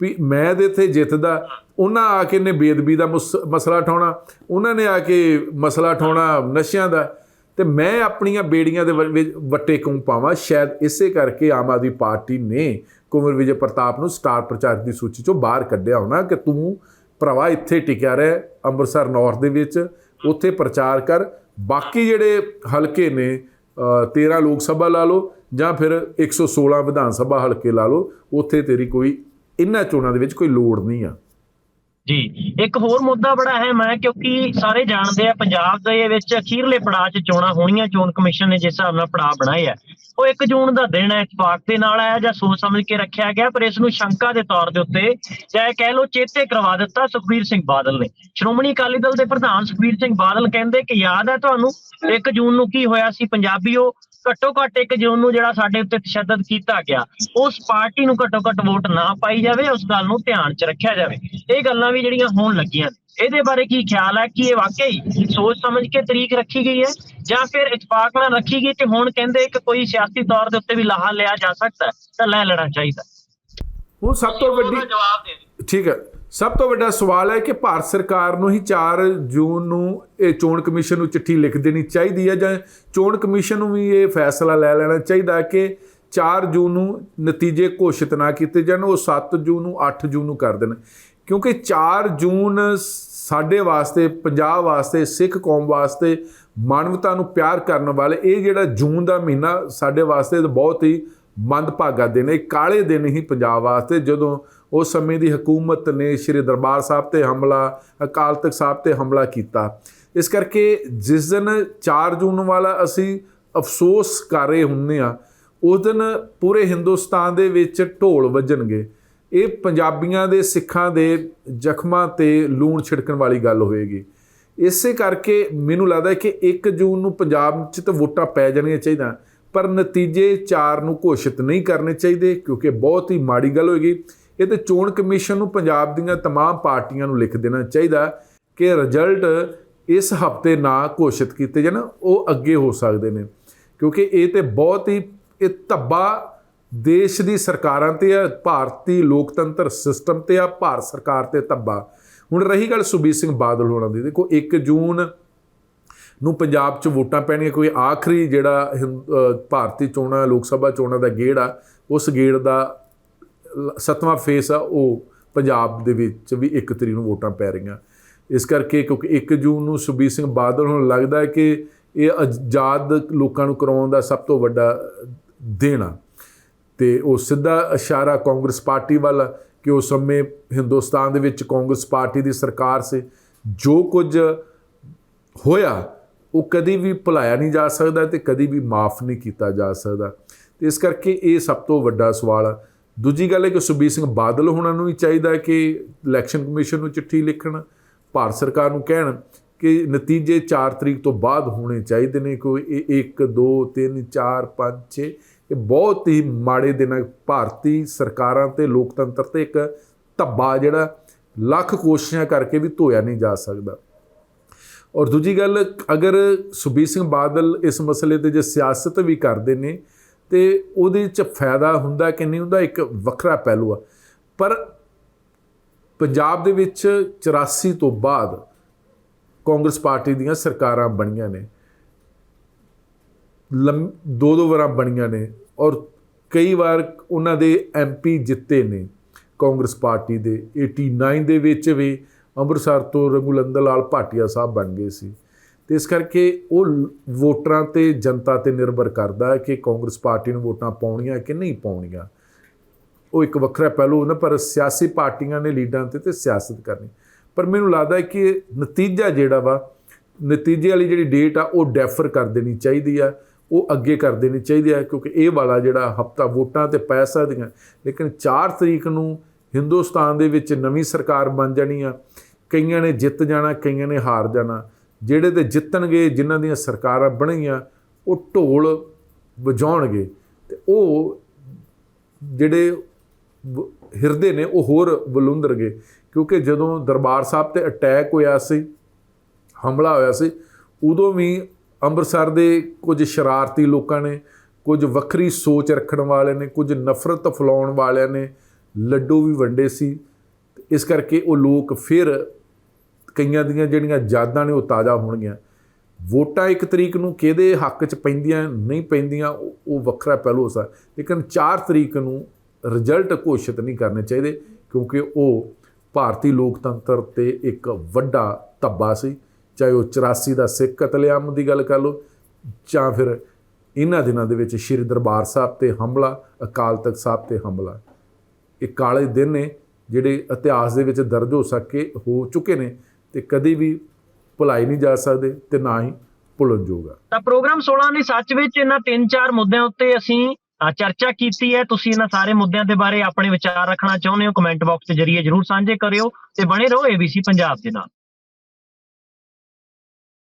ਵੀ ਮੈਂ ਦੇ ਇੱਥੇ ਜਿੱਤਦਾ, ਉਹਨਾਂ ਆ ਕੇ ਨੇ ਬੇਦਬੀ ਦਾ ਮੁਸ- ਮਸਲਾ ਠਾਉਣਾ ਉਹਨਾਂ ਨੇ ਆ ਕੇ ਮਸਲਾ ਠਾਉਣਾ ਨਸ਼ਿਆਂ ਦਾ, ਤੇ ਮੈਂ ਆਪਣੀਆਂ ਬੇੜੀਆਂ ਦੇ ਵ- ਵਿੱਚ ਵੱਟੇ ਕਿਉਂ ਪਾਵਾਂ? ਸ਼ਾਇਦ ਇਸੇ ਕਰਕੇ ਆਮ ਆਦਮੀ ਪਾਰਟੀ ਨੇ ਕੁੰਵਰ ਵਿਜੇ ਪ੍ਰਤਾਪ ਨੂੰ ਸਟਾਰ ਪ੍ਰਚਾਰਕ ਦੀ ਸੂਚੀ 'ਚੋਂ ਬਾਹਰ ਕੱਢਿਆ ਹੋਣਾ ਕਿ ਤੂੰ ਭਰਾਵਾ ਇੱਥੇ ਟਿਕਿਆ ਰਹਿ ਅੰਮ੍ਰਿਤਸਰ ਨਾਰਥ ਦੇ ਵਿੱਚ ਉੱਥੇ ਪ੍ਰਚਾਰ ਕਰ। ਬਾਕੀ ਜਿਹੜੇ ਹਲਕੇ ਨੇ ਅ, 13 ਲੋਕ ਸਭਾ ਲਾ ਲਓ ਜਾਂ ਫਿਰ 116 ਵਿਧਾਨ ਸਭਾ ਹਲਕੇ ਲਾ ਲਓ ਉੱਥੇ ਤੇਰੀ ਕੋਈ ਇਹਨਾਂ ਚੋਣਾਂ ਦੇ ਵਿੱਚ ਕੋਈ ਲੋੜ ਨਹੀਂ ਆ। ਜੀ। ਇੱਕ ਹੋਰ ਮੁੱਦਾ ਬੜਾ ਅਹਿਮ ਹੈ ਕਿਉਂਕਿ ਸਾਰੇ ਜਾਣਦੇ ਆ ਪੰਜਾਬ ਦੇ ਵਿੱਚ ਅਖੀਰਲੇ ਪੜਾਅ 'ਚ ਚੋਣਾਂ ਹੋਣੀਆਂ, ਚੋਣ ਕਮਿਸ਼ਨ ਨੇ ਜਿਸ ਹਿਸਾਬ ਨਾਲ ਪੜਾਅ ਬਣਾਏ ਉਹ 1 ਜੂਨ ਦਾ ਦਿਨ ਹੈ ਇਤਫਾਕ ਦੇ ਨਾਲ ਆਇਆ ਜਾਂ ਸੋਚ ਸਮਝ ਕੇ ਰੱਖਿਆ ਗਿਆ, ਪਰ ਇਸ ਨੂੰ ਸ਼ੰਕਾ ਦੇ ਤੌਰ ਦੇ ਉੱਤੇ ਜਾਂ ਕਹਿ ਲਓ ਚੇਤੇ ਕਰਵਾ ਦਿੱਤਾ ਸੁਖਬੀਰ ਸਿੰਘ ਬਾਦਲ ਨੇ। ਸ਼੍ਰੋਮਣੀ ਅਕਾਲੀ ਦਲ ਦੇ ਪ੍ਰਧਾਨ ਸੁਖਬੀਰ ਸਿੰਘ ਬਾਦਲ ਕਹਿੰਦੇ ਕਿ ਯਾਦ ਹੈ ਤੁਹਾਨੂੰ 1 ਜੂਨ ਨੂੰ ਕੀ ਹੋਇਆ ਸੀ ਪੰਜਾਬੀਓ? ਘੱਟੋ ਘੱਟ 1 ਜੂਨ ਨੂੰ ਜਿਹੜਾ ਸਾਡੇ ਉੱਤੇ ਤਸ਼ੱਦਦ ਕੀਤਾ ਗਿਆ ਉਸ ਪਾਰਟੀ ਨੂੰ ਘੱਟੋ ਘੱਟ ਵੋਟ ਨਾ ਪਾਈ ਜਾਵੇ ਉਸ ਗੱਲ ਨੂੰ ਧਿਆਨ 'ਚ ਰੱਖਿਆ ਜਾਵੇ। ਇਹ ਗੱਲਾਂ ਵੀ ਜਿਹੜੀਆਂ ਹੋਣ ਲੱਗੀਆਂ। ਇਹਦੇ ਬਾਰੇ ਕੀ ਖਿਆਲ ਹੈ ਕਿ ਇਹ ਵਾਕਈ ਸੋਚ ਸਮਝ ਕੇ ਤਰੀਕ ਰੱਖੀ ਗਈ ਹੈ? ਜਾਂ ਫਿਰ ਇਤਫਾਕ ਨਾਲ ਰੱਖੀ ਗਈ ਤੇ ਹੁਣ ਕਹਿੰਦੇ ਕਿ ਕੋਈ ਸਿਆਸੀ ਤੌਰ ਦੇ ਉੱਤੇ ਵੀ ਲਾਹਾ ਲਿਆ ਜਾ ਸਕਦਾ ਤਾਂ ਲੈ ਲੈਣਾ ਚਾਹੀਦਾ। ਹੁਣ ਸਭ ਤੋਂ ਵੱਡੀ ਜਵਾਬ ਦੇ ਠੀਕ ਹੈ। ਸਭ ਤੋਂ ਵੱਡਾ ਸਵਾਲ ਹੈ ਕਿ ਭਾਰਤ ਸਰਕਾਰ ਨੂੰ ਹੀ 4 ਜੂਨ ਨੂੰ ਇਹ ਚੋਣ ਕਮਿਸ਼ਨ ਨੂੰ ਚਿੱਠੀ ਲਿਖ ਦੇਣੀ ਚਾਹੀਦੀ ਹੈ ਜਾਂ ਚੋਣ ਕਮਿਸ਼ਨ ਨੂੰ ਵੀ ਇਹ ਫੈਸਲਾ ਲੈ ਲੈਣਾ ਚਾਹੀਦਾ ਕਿ 4 ਜੂਨ ਨੂੰ ਨਤੀਜੇ ਘੋਸ਼ਿਤ ਨਾ ਕੀਤੇ ਜਾਣ, ਉਹ 7 ਜੂਨ ਨੂੰ 8 ਜੂਨ ਨੂੰ ਕਰ ਦੇਣ। ਕਿਉਂਕਿ 4 ਜੂਨ ਸਾਡੇ ਵਾਸਤੇ, ਪੰਜਾਬ ਵਾਸਤੇ, ਸਿੱਖ ਕੌਮ ਵਾਸਤੇ ਮਾਨਵਤਾ ਨੂੰ ਪਿਆਰ ਕਰਨ ਵਾਲੇ, ਇਹ ਜਿਹੜਾ ਜੂਨ ਦਾ ਮਹੀਨਾ ਸਾਡੇ ਵਾਸਤੇ ਬਹੁਤ ਹੀ ਮੰਦਭਾਗਾ ਦਿਨ ਹੈ। ਇਹ ਕਾਲੇ ਦਿਨ ਹੀ ਪੰਜਾਬ ਵਾਸਤੇ ਜਦੋਂ ਉਸ ਸਮੇਂ ਦੀ ਹਕੂਮਤ ਨੇ ਸ੍ਰੀ ਦਰਬਾਰ ਸਾਹਿਬ ਤੇ ਹਮਲਾ, ਅਕਾਲ ਤਖਤ ਸਾਹਿਬ ਤੇ ਹਮਲਾ ਕੀਤਾ। ਇਸ ਕਰਕੇ ਜਿਸ ਦਿਨ 4 ਜੂਨ ਵਾਲਾ ਅਸੀਂ ਅਫਸੋਸ ਕਰ ਰਹੇ ਹੁੰਨੇ ਆ ਉਸ ਦਿਨ ਪੂਰੇ ਹਿੰਦੁਸਤਾਨ ਦੇ ਵਿੱਚ ਢੋਲ ਵੱਜਣਗੇ। ਇਹ ਪੰਜਾਬੀਆਂ ਦੇ ਸਿੱਖਾਂ ਦੇ ਜ਼ਖਮਾਂ ਤੇ ਲੂਣ ਛਿੜਕਣ ਵਾਲੀ ਗੱਲ ਹੋਏਗੀ ਇਸੇ ਕਰਕੇ ਮੈਨੂੰ ਲੱਗਦਾ ਕਿ 1 ਜੂਨ ਨੂੰ ਪੰਜਾਬ 'ਚ ਤਾਂ ਵੋਟਾਂ ਪੈ ਜਾਣੀਆਂ ਚਾਹੀਦਾ, ਪਰ ਨਤੀਜੇ 4 ਨੂੰ ਘੋਸ਼ਿਤ ਨਹੀਂ ਕਰਨੇ ਚਾਹੀਦੇ, ਕਿਉਂਕਿ ਬਹੁਤ ਹੀ ਮਾੜੀ ਗੱਲ ਹੋਏਗੀ। ਇਹ ਤੇ ਚੋਣ ਕਮਿਸ਼ਨ ਨੂੰ ਪੰਜਾਬ ਦੀਆਂ तमाम ਪਾਰਟੀਆਂ ਨੂੰ ਲਿਖ ਦੇਣਾ ਚਾਹੀਦਾ ਕਿ ਰਿਜ਼ਲਟ ਇਸ ਹਫਤੇ ਨਾ ਘੋਸ਼ਿਤ ਕੀਤੇ ਜਾਣ ਉਹ ਅੱਗੇ ਹੋ ਸਕਦੇ ਨੇ ਕਿਉਂਕਿ ਇਹ ਤੇ ਬਹੁਤ ਹੀ ਇਹ ਧੱਬਾ ਦੇਸ਼ ਦੀ ਸਰਕਾਰਾਂ ਤੇ ਆ ਭਾਰਤੀ ਲੋਕਤੰਤਰ ਸਿਸਟਮ ਤੇ ਆ ਭਾਰਤ ਸਰਕਾਰ ਤੇ ਧੱਬਾ ਹੁਣ ਰਹੀ ਗੱਲ ਸੁਬੀਰ ਸਿੰਘ ਬਾਦਲ ਹੋਣਾ ਦੀ ਦੇਖੋ 1 ਜੂਨ ਨੂੰ ਪੰਜਾਬ 'ਚ ਵੋਟਾਂ ਪੈਣੀਆਂ ਕੋਈ ਆਖਰੀ ਜਿਹੜਾ ਹਿੰਦ- ਅਹ ਭਾਰਤੀ ਚੋਣਾਂ ਲੋਕ ਸਭਾ ਚੋਣਾਂ ਦਾ ਗੇੜ ਆ ਉਸ ਗੇੜ ਦਾ ਲ- ਸੱਤਵਾਂ ਫੇਸ ਆ, ਉਹ ਪੰਜਾਬ ਦੇ ਵਿੱਚ ਵੀ 1 ਤਰੀਕ ਨੂੰ ਵੋਟਾਂ ਪੈ ਰਹੀਆਂ। ਇਸ ਕਰਕੇ ਕਿਉਂਕਿ 1 ਜੂਨ ਨੂੰ ਸੁਬੀਰ ਸਿੰਘ ਬਾਦਲ ਹੁਣ, ਲੱਗਦਾ ਹੈ ਕਿ ਇਹ ਆਜ਼ਾਦ ਲੋਕਾਂ ਨੂੰ ਕਰਾਉਣ ਦਾ ਸਭ ਤੋਂ ਵੱਡਾ ਦਿਨ ਆ। ਤੇ ਉਹ ਸਿੱਧਾ ਇਸ਼ਾਰਾ ਕਾਂਗਰਸ ਪਾਰਟੀ ਵੱਲ ਕਿ ਉਸ ਸਮੇਂ ਹਿੰਦੁਸਤਾਨ ਦੇ ਵਿੱਚ ਕਾਂਗਰਸ ਪਾਰਟੀ ਦੀ ਸਰਕਾਰ ਸੀ। ਜੋ ਕੁਝ ਹੋਇਆ, ਉਹ ਕਦੀ ਵੀ ਭੁਲਾਇਆ ਨਹੀਂ ਜਾ ਸਕਦਾ ਤੇ ਕਦੀ ਵੀ ਮਾਫ ਨਹੀਂ ਕੀਤਾ ਜਾ ਸਕਦਾ। ਤੇ ਇਸ ਕਰਕੇ ਇਹ ਸਭ ਤੋਂ ਵੱਡਾ ਸਵਾਲ ਦੂਜੀ ਗੱਲ ਹੈ ਕਿ ਸੁਬੀਰ ਸਿੰਘ ਬਾਦਲ ਹੋਣਾ ਨੂੰ ਵੀ ਚਾਹੀਦਾ ਹੈ ਕਿ ਇਲੈਕਸ਼ਨ ਕਮਿਸ਼ਨ ਨੂੰ ਚਿੱਠੀ ਲਿਖਣ, ਭਾਰਤ ਸਰਕਾਰ ਨੂੰ ਕਹਿਣ ਕਿ ਨਤੀਜੇ 4 ਤਰੀਕ ਤੋਂ ਬਾਅਦ ਹੋਣੇ ਚਾਹੀਦੇ ਨੇ, ਕੋਈ ਇਹ 1 2 3 4 5 6 ਇਹ ਬਹੁਤ ਹੀ ਮਾੜੇ ਦਿਨ ਭਾਰਤੀ ਸਰਕਾਰਾਂ ਤੇ ਲੋਕਤੰਤਰ ਤੇ ਇੱਕ ਧੱਬਾ ਜਿਹੜਾ ਲੱਖ ਕੋਸ਼ਿਸ਼ਾਂ ਕਰਕੇ ਵੀ ਧੋਇਆ ਨਹੀਂ ਜਾ ਸਕਦਾ। ਔਰ ਦੂਜੀ ਗੱਲ, ਅਗਰ ਸੁਬੀਰ ਸਿੰਘ ਬਾਦਲ ਇਸ ਮਸਲੇ ਤੇ ਜੇ ਸਿਆਸਤ ਵੀ ਕਰਦੇ ਨੇ ਤੇ ਉਹਦੇ ਚ ਫਾਇਦਾ ਹੁੰਦਾ ਕਿ ਨਹੀਂ ਹੁੰਦਾ, ਇੱਕ ਵੱਖਰਾ ਪਹਿਲੂ ਆ। ਪਰ ਪੰਜਾਬ ਦੇ ਵਿੱਚ 84 ਤੋਂ ਬਾਅਦ ਕਾਂਗਰਸ ਪਾਰਟੀ ਦੀਆਂ ਸਰਕਾਰਾਂ ਬਣੀਆਂ ਨੇ। ਲੰਮ ਦੋ ਦੋ ਵਾਰਾਂ ਬਣੀਆਂ ਨੇ ਔਰ ਕਈ ਵਾਰ ਉਹਨਾਂ ਦੇ ਐਮਪੀ ਜਿੱਤੇ ਨੇ ਕਾਂਗਰਸ ਪਾਰਟੀ ਦੇ। 89 ਦੇ ਵਿੱਚ ਵੀ ਅੰਮ੍ਰਿਤਸਰ ਤੋਂ ਰਘੁਲੰਦਰ ਲਾਲ ਭਾਟੀਆ ਸਾਹਿਬ ਬਣ ਗਏ ਸੀ। ਤੇ ਇਸ ਕਰਕੇ ਉਹ ਵੋਟਰਾਂ ਤੇ ਜਨਤਾ ਤੇ ਨਿਰਭਰ ਕਰਦਾ ਹੈ ਕਿ ਕਾਂਗਰਸ ਪਾਰਟੀ ਨੂੰ ਵੋਟਾਂ ਪਾਉਣੀਆਂ ਕਿ ਨਹੀਂ ਪਾਉਣੀਆਂ। ਉਹ ਇੱਕ ਵੱਖਰਾ ਪਹਿਲੂ ਹੁੰਦਾ, ਪਰ ਸਿਆਸੀ ਪਾਰਟੀਆਂ ਨੇ ਲੀਡਰਾਂ ਤੇ ਤੇ ਸਿਆਸਤ ਕਰਨੀ। ਪਰ ਮੈਨੂੰ ਲੱਗਦਾ ਹੈ ਕਿ ਨਤੀਜਾ ਜਿਹੜਾ ਵਾ, ਨਤੀਜੇ ਵਾਲੀ ਜਿਹੜੀ ਡੇਟ ਆ, ਉਹ ਡੈਫਰ ਕਰ ਦੇਣੀ ਚਾਹੀਦੀ ਆ। ਉਹ ਅੱਗੇ ਕਰ ਦੇਣੀ ਚਾਹੀਦੀ ਆ, ਕਿਉਂਕਿ ਇਹ ਵਾਲਾ ਜਿਹੜਾ ਹਫਤਾ ਵੋਟਾਂ ਤੇ ਪੈ ਸਕਦੀਆਂ। ਲੇਕਿਨ 4 ਤਰੀਕ ਨੂੰ ਹਿੰਦੁਸਤਾਨ ਦੇ ਵਿੱਚ ਨਵੀਂ ਸਰਕਾਰ ਬਣ ਜਾਣੀ ਆ। ਕਈਆਂ ਨੇ ਜਿੱਤ ਜਾਣਾ, ਕਈਆਂ ਨੇ ਹਾਰ ਜਾਣਾ। ਜਿਹੜੇ ਤੇ ਜਿੱਤਣਗੇ, ਜਿਨ੍ਹਾਂ ਦੀਆਂ ਸਰਕਾਰਾਂ ਬਣੀਆਂ, ਉਹ ਢੋਲ ਵਜਾਉਣਗੇ ਤੇ ਉਹ ਜਿਹੜੇ ਹਿਰਦੇ ਨੇ, ਉਹ ਹੋਰ ਬਲੁੰਦਰਗੇ ਕਿਉਂਕਿ ਜਦੋਂ ਦਰਬਾਰ ਸਾਹਿਬ ਤੇ ਅਟੈਕ ਹੋਇਆ ਸੀ, ਹਮਲਾ ਹੋਇਆ ਸੀ, ਉਦੋਂ ਵੀ ਅੰਮ੍ਰਿਤਸਰ ਦੇ ਕੁਝ ਸ਼ਰਾਰਤੀ ਲੋਕਾਂ ਨੇ, ਕੁਝ ਵੱਖਰੀ ਸੋਚ ਰੱਖਣ ਵਾਲੇ ਨੇ, ਕੁਝ ਨਫ਼ਰਤ ਫੈਲਾਉਣ ਵਾਲਿਆਂ ਨੇ ਲੱਡੂ ਵੀ ਵੰਡੇ ਸੀ। ਇਸ ਕਰਕੇ ਉਹ ਲੋਕ ਫਿਰ ਕਈਆਂ ਦੀਆਂ ਜਿਹੜੀਆਂ ਯਾਦਾਂ ਨੇ ਉਹ ਤਾਜ਼ਾ ਹੋਣਗੀਆਂ। ਵੋਟਾਂ ਇੱਕ ਤਰੀਕ ਨੂੰ ਕਿਹਦੇ ਹੱਕ 'ਚ ਪੈਂਦੀਆਂ, ਨਹੀਂ ਪੈਂਦੀਆਂ, ਉਹ ਵੱਖਰਾ ਪਹਿਲੂ ਹੋ ਲੇਕਿਨ 4 ਤਰੀਕ ਨੂੰ ਰਿਜ਼ਲਟ ਘੋਸ਼ਿਤ ਨਹੀਂ ਕਰਨੇ ਚਾਹੀਦੇ, ਕਿਉਂਕਿ ਉਹ ਭਾਰਤੀ ਲੋਕਤੰਤਰ ਤੇ ਇੱਕ ਵੱਡਾ ਧੱਬਾ ਸੀ। ਚਾਹੇ ਉਹ 84 ਦਾ ਸਿੱਖ ਕਤਲੇਆਮ ਦੀ ਗੱਲ ਕਰ ਲਓ, ਜਾਂ ਫਿਰ ਇਹਨਾਂ ਦਿਨਾਂ ਦੇ ਵਿੱਚ ਸ਼੍ਰੀ ਦਰਬਾਰ ਸਾਹਿਬ ਤੇ ਹਮਲਾ, ਅਕਾਲ ਤਖਤ ਸਾਹਿਬ ਤੇ ਹਮਲਾ। ਇਹ ਕਾਲੇ ਦਿਨ ਨੇ, ਜਿਹੜੇ ਇਤਿਹਾਸ ਦੇ ਵਿੱਚ ਦਰਜ ਹੋ ਸਕੇ, ਹੋ ਚੁੱਕੇ ਨੇ। ਤੇ ਕਦੀ ਵੀ ਭੁਲਾਈ ਨਹੀਂ ਜਾ ਸਕਦੇ ਤੇ ਨਾ ਹੀ ਭੁੱਲਣ ਜੋਗਾ ਤਾਂ ਪ੍ਰੋਗਰਾਮ 16 ਦੀ ਸੱਚ ਵਿੱਚ ਇਹਨਾਂ ਤਿੰਨ ਚਾਰ ਮੁੱਦਿਆਂ ਉੱਤੇ ਅਸੀਂ ਚਰਚਾ ਕੀਤੀ ਹੈ। ਤੁਸੀਂ ਇਹਨਾਂ ਸਾਰੇ ਮੁੱਦਿਆਂ ਦੇ ਬਾਰੇ ਆਪਣੇ ਵਿਚਾਰ ਰੱਖਣਾ ਚਾਹੁੰਦੇ ਹੋ ਕਮੈਂਟ ਬਾਕਸ ਦੇ ਜਰੀਏ ਜਰੂਰ ਸਾਂਝੇ ਕਰਿਓ ਤੇ ਬਣੇ ਰਹੋ ABC ਪੰਜਾਬ ਦੇ ਨਾਲ।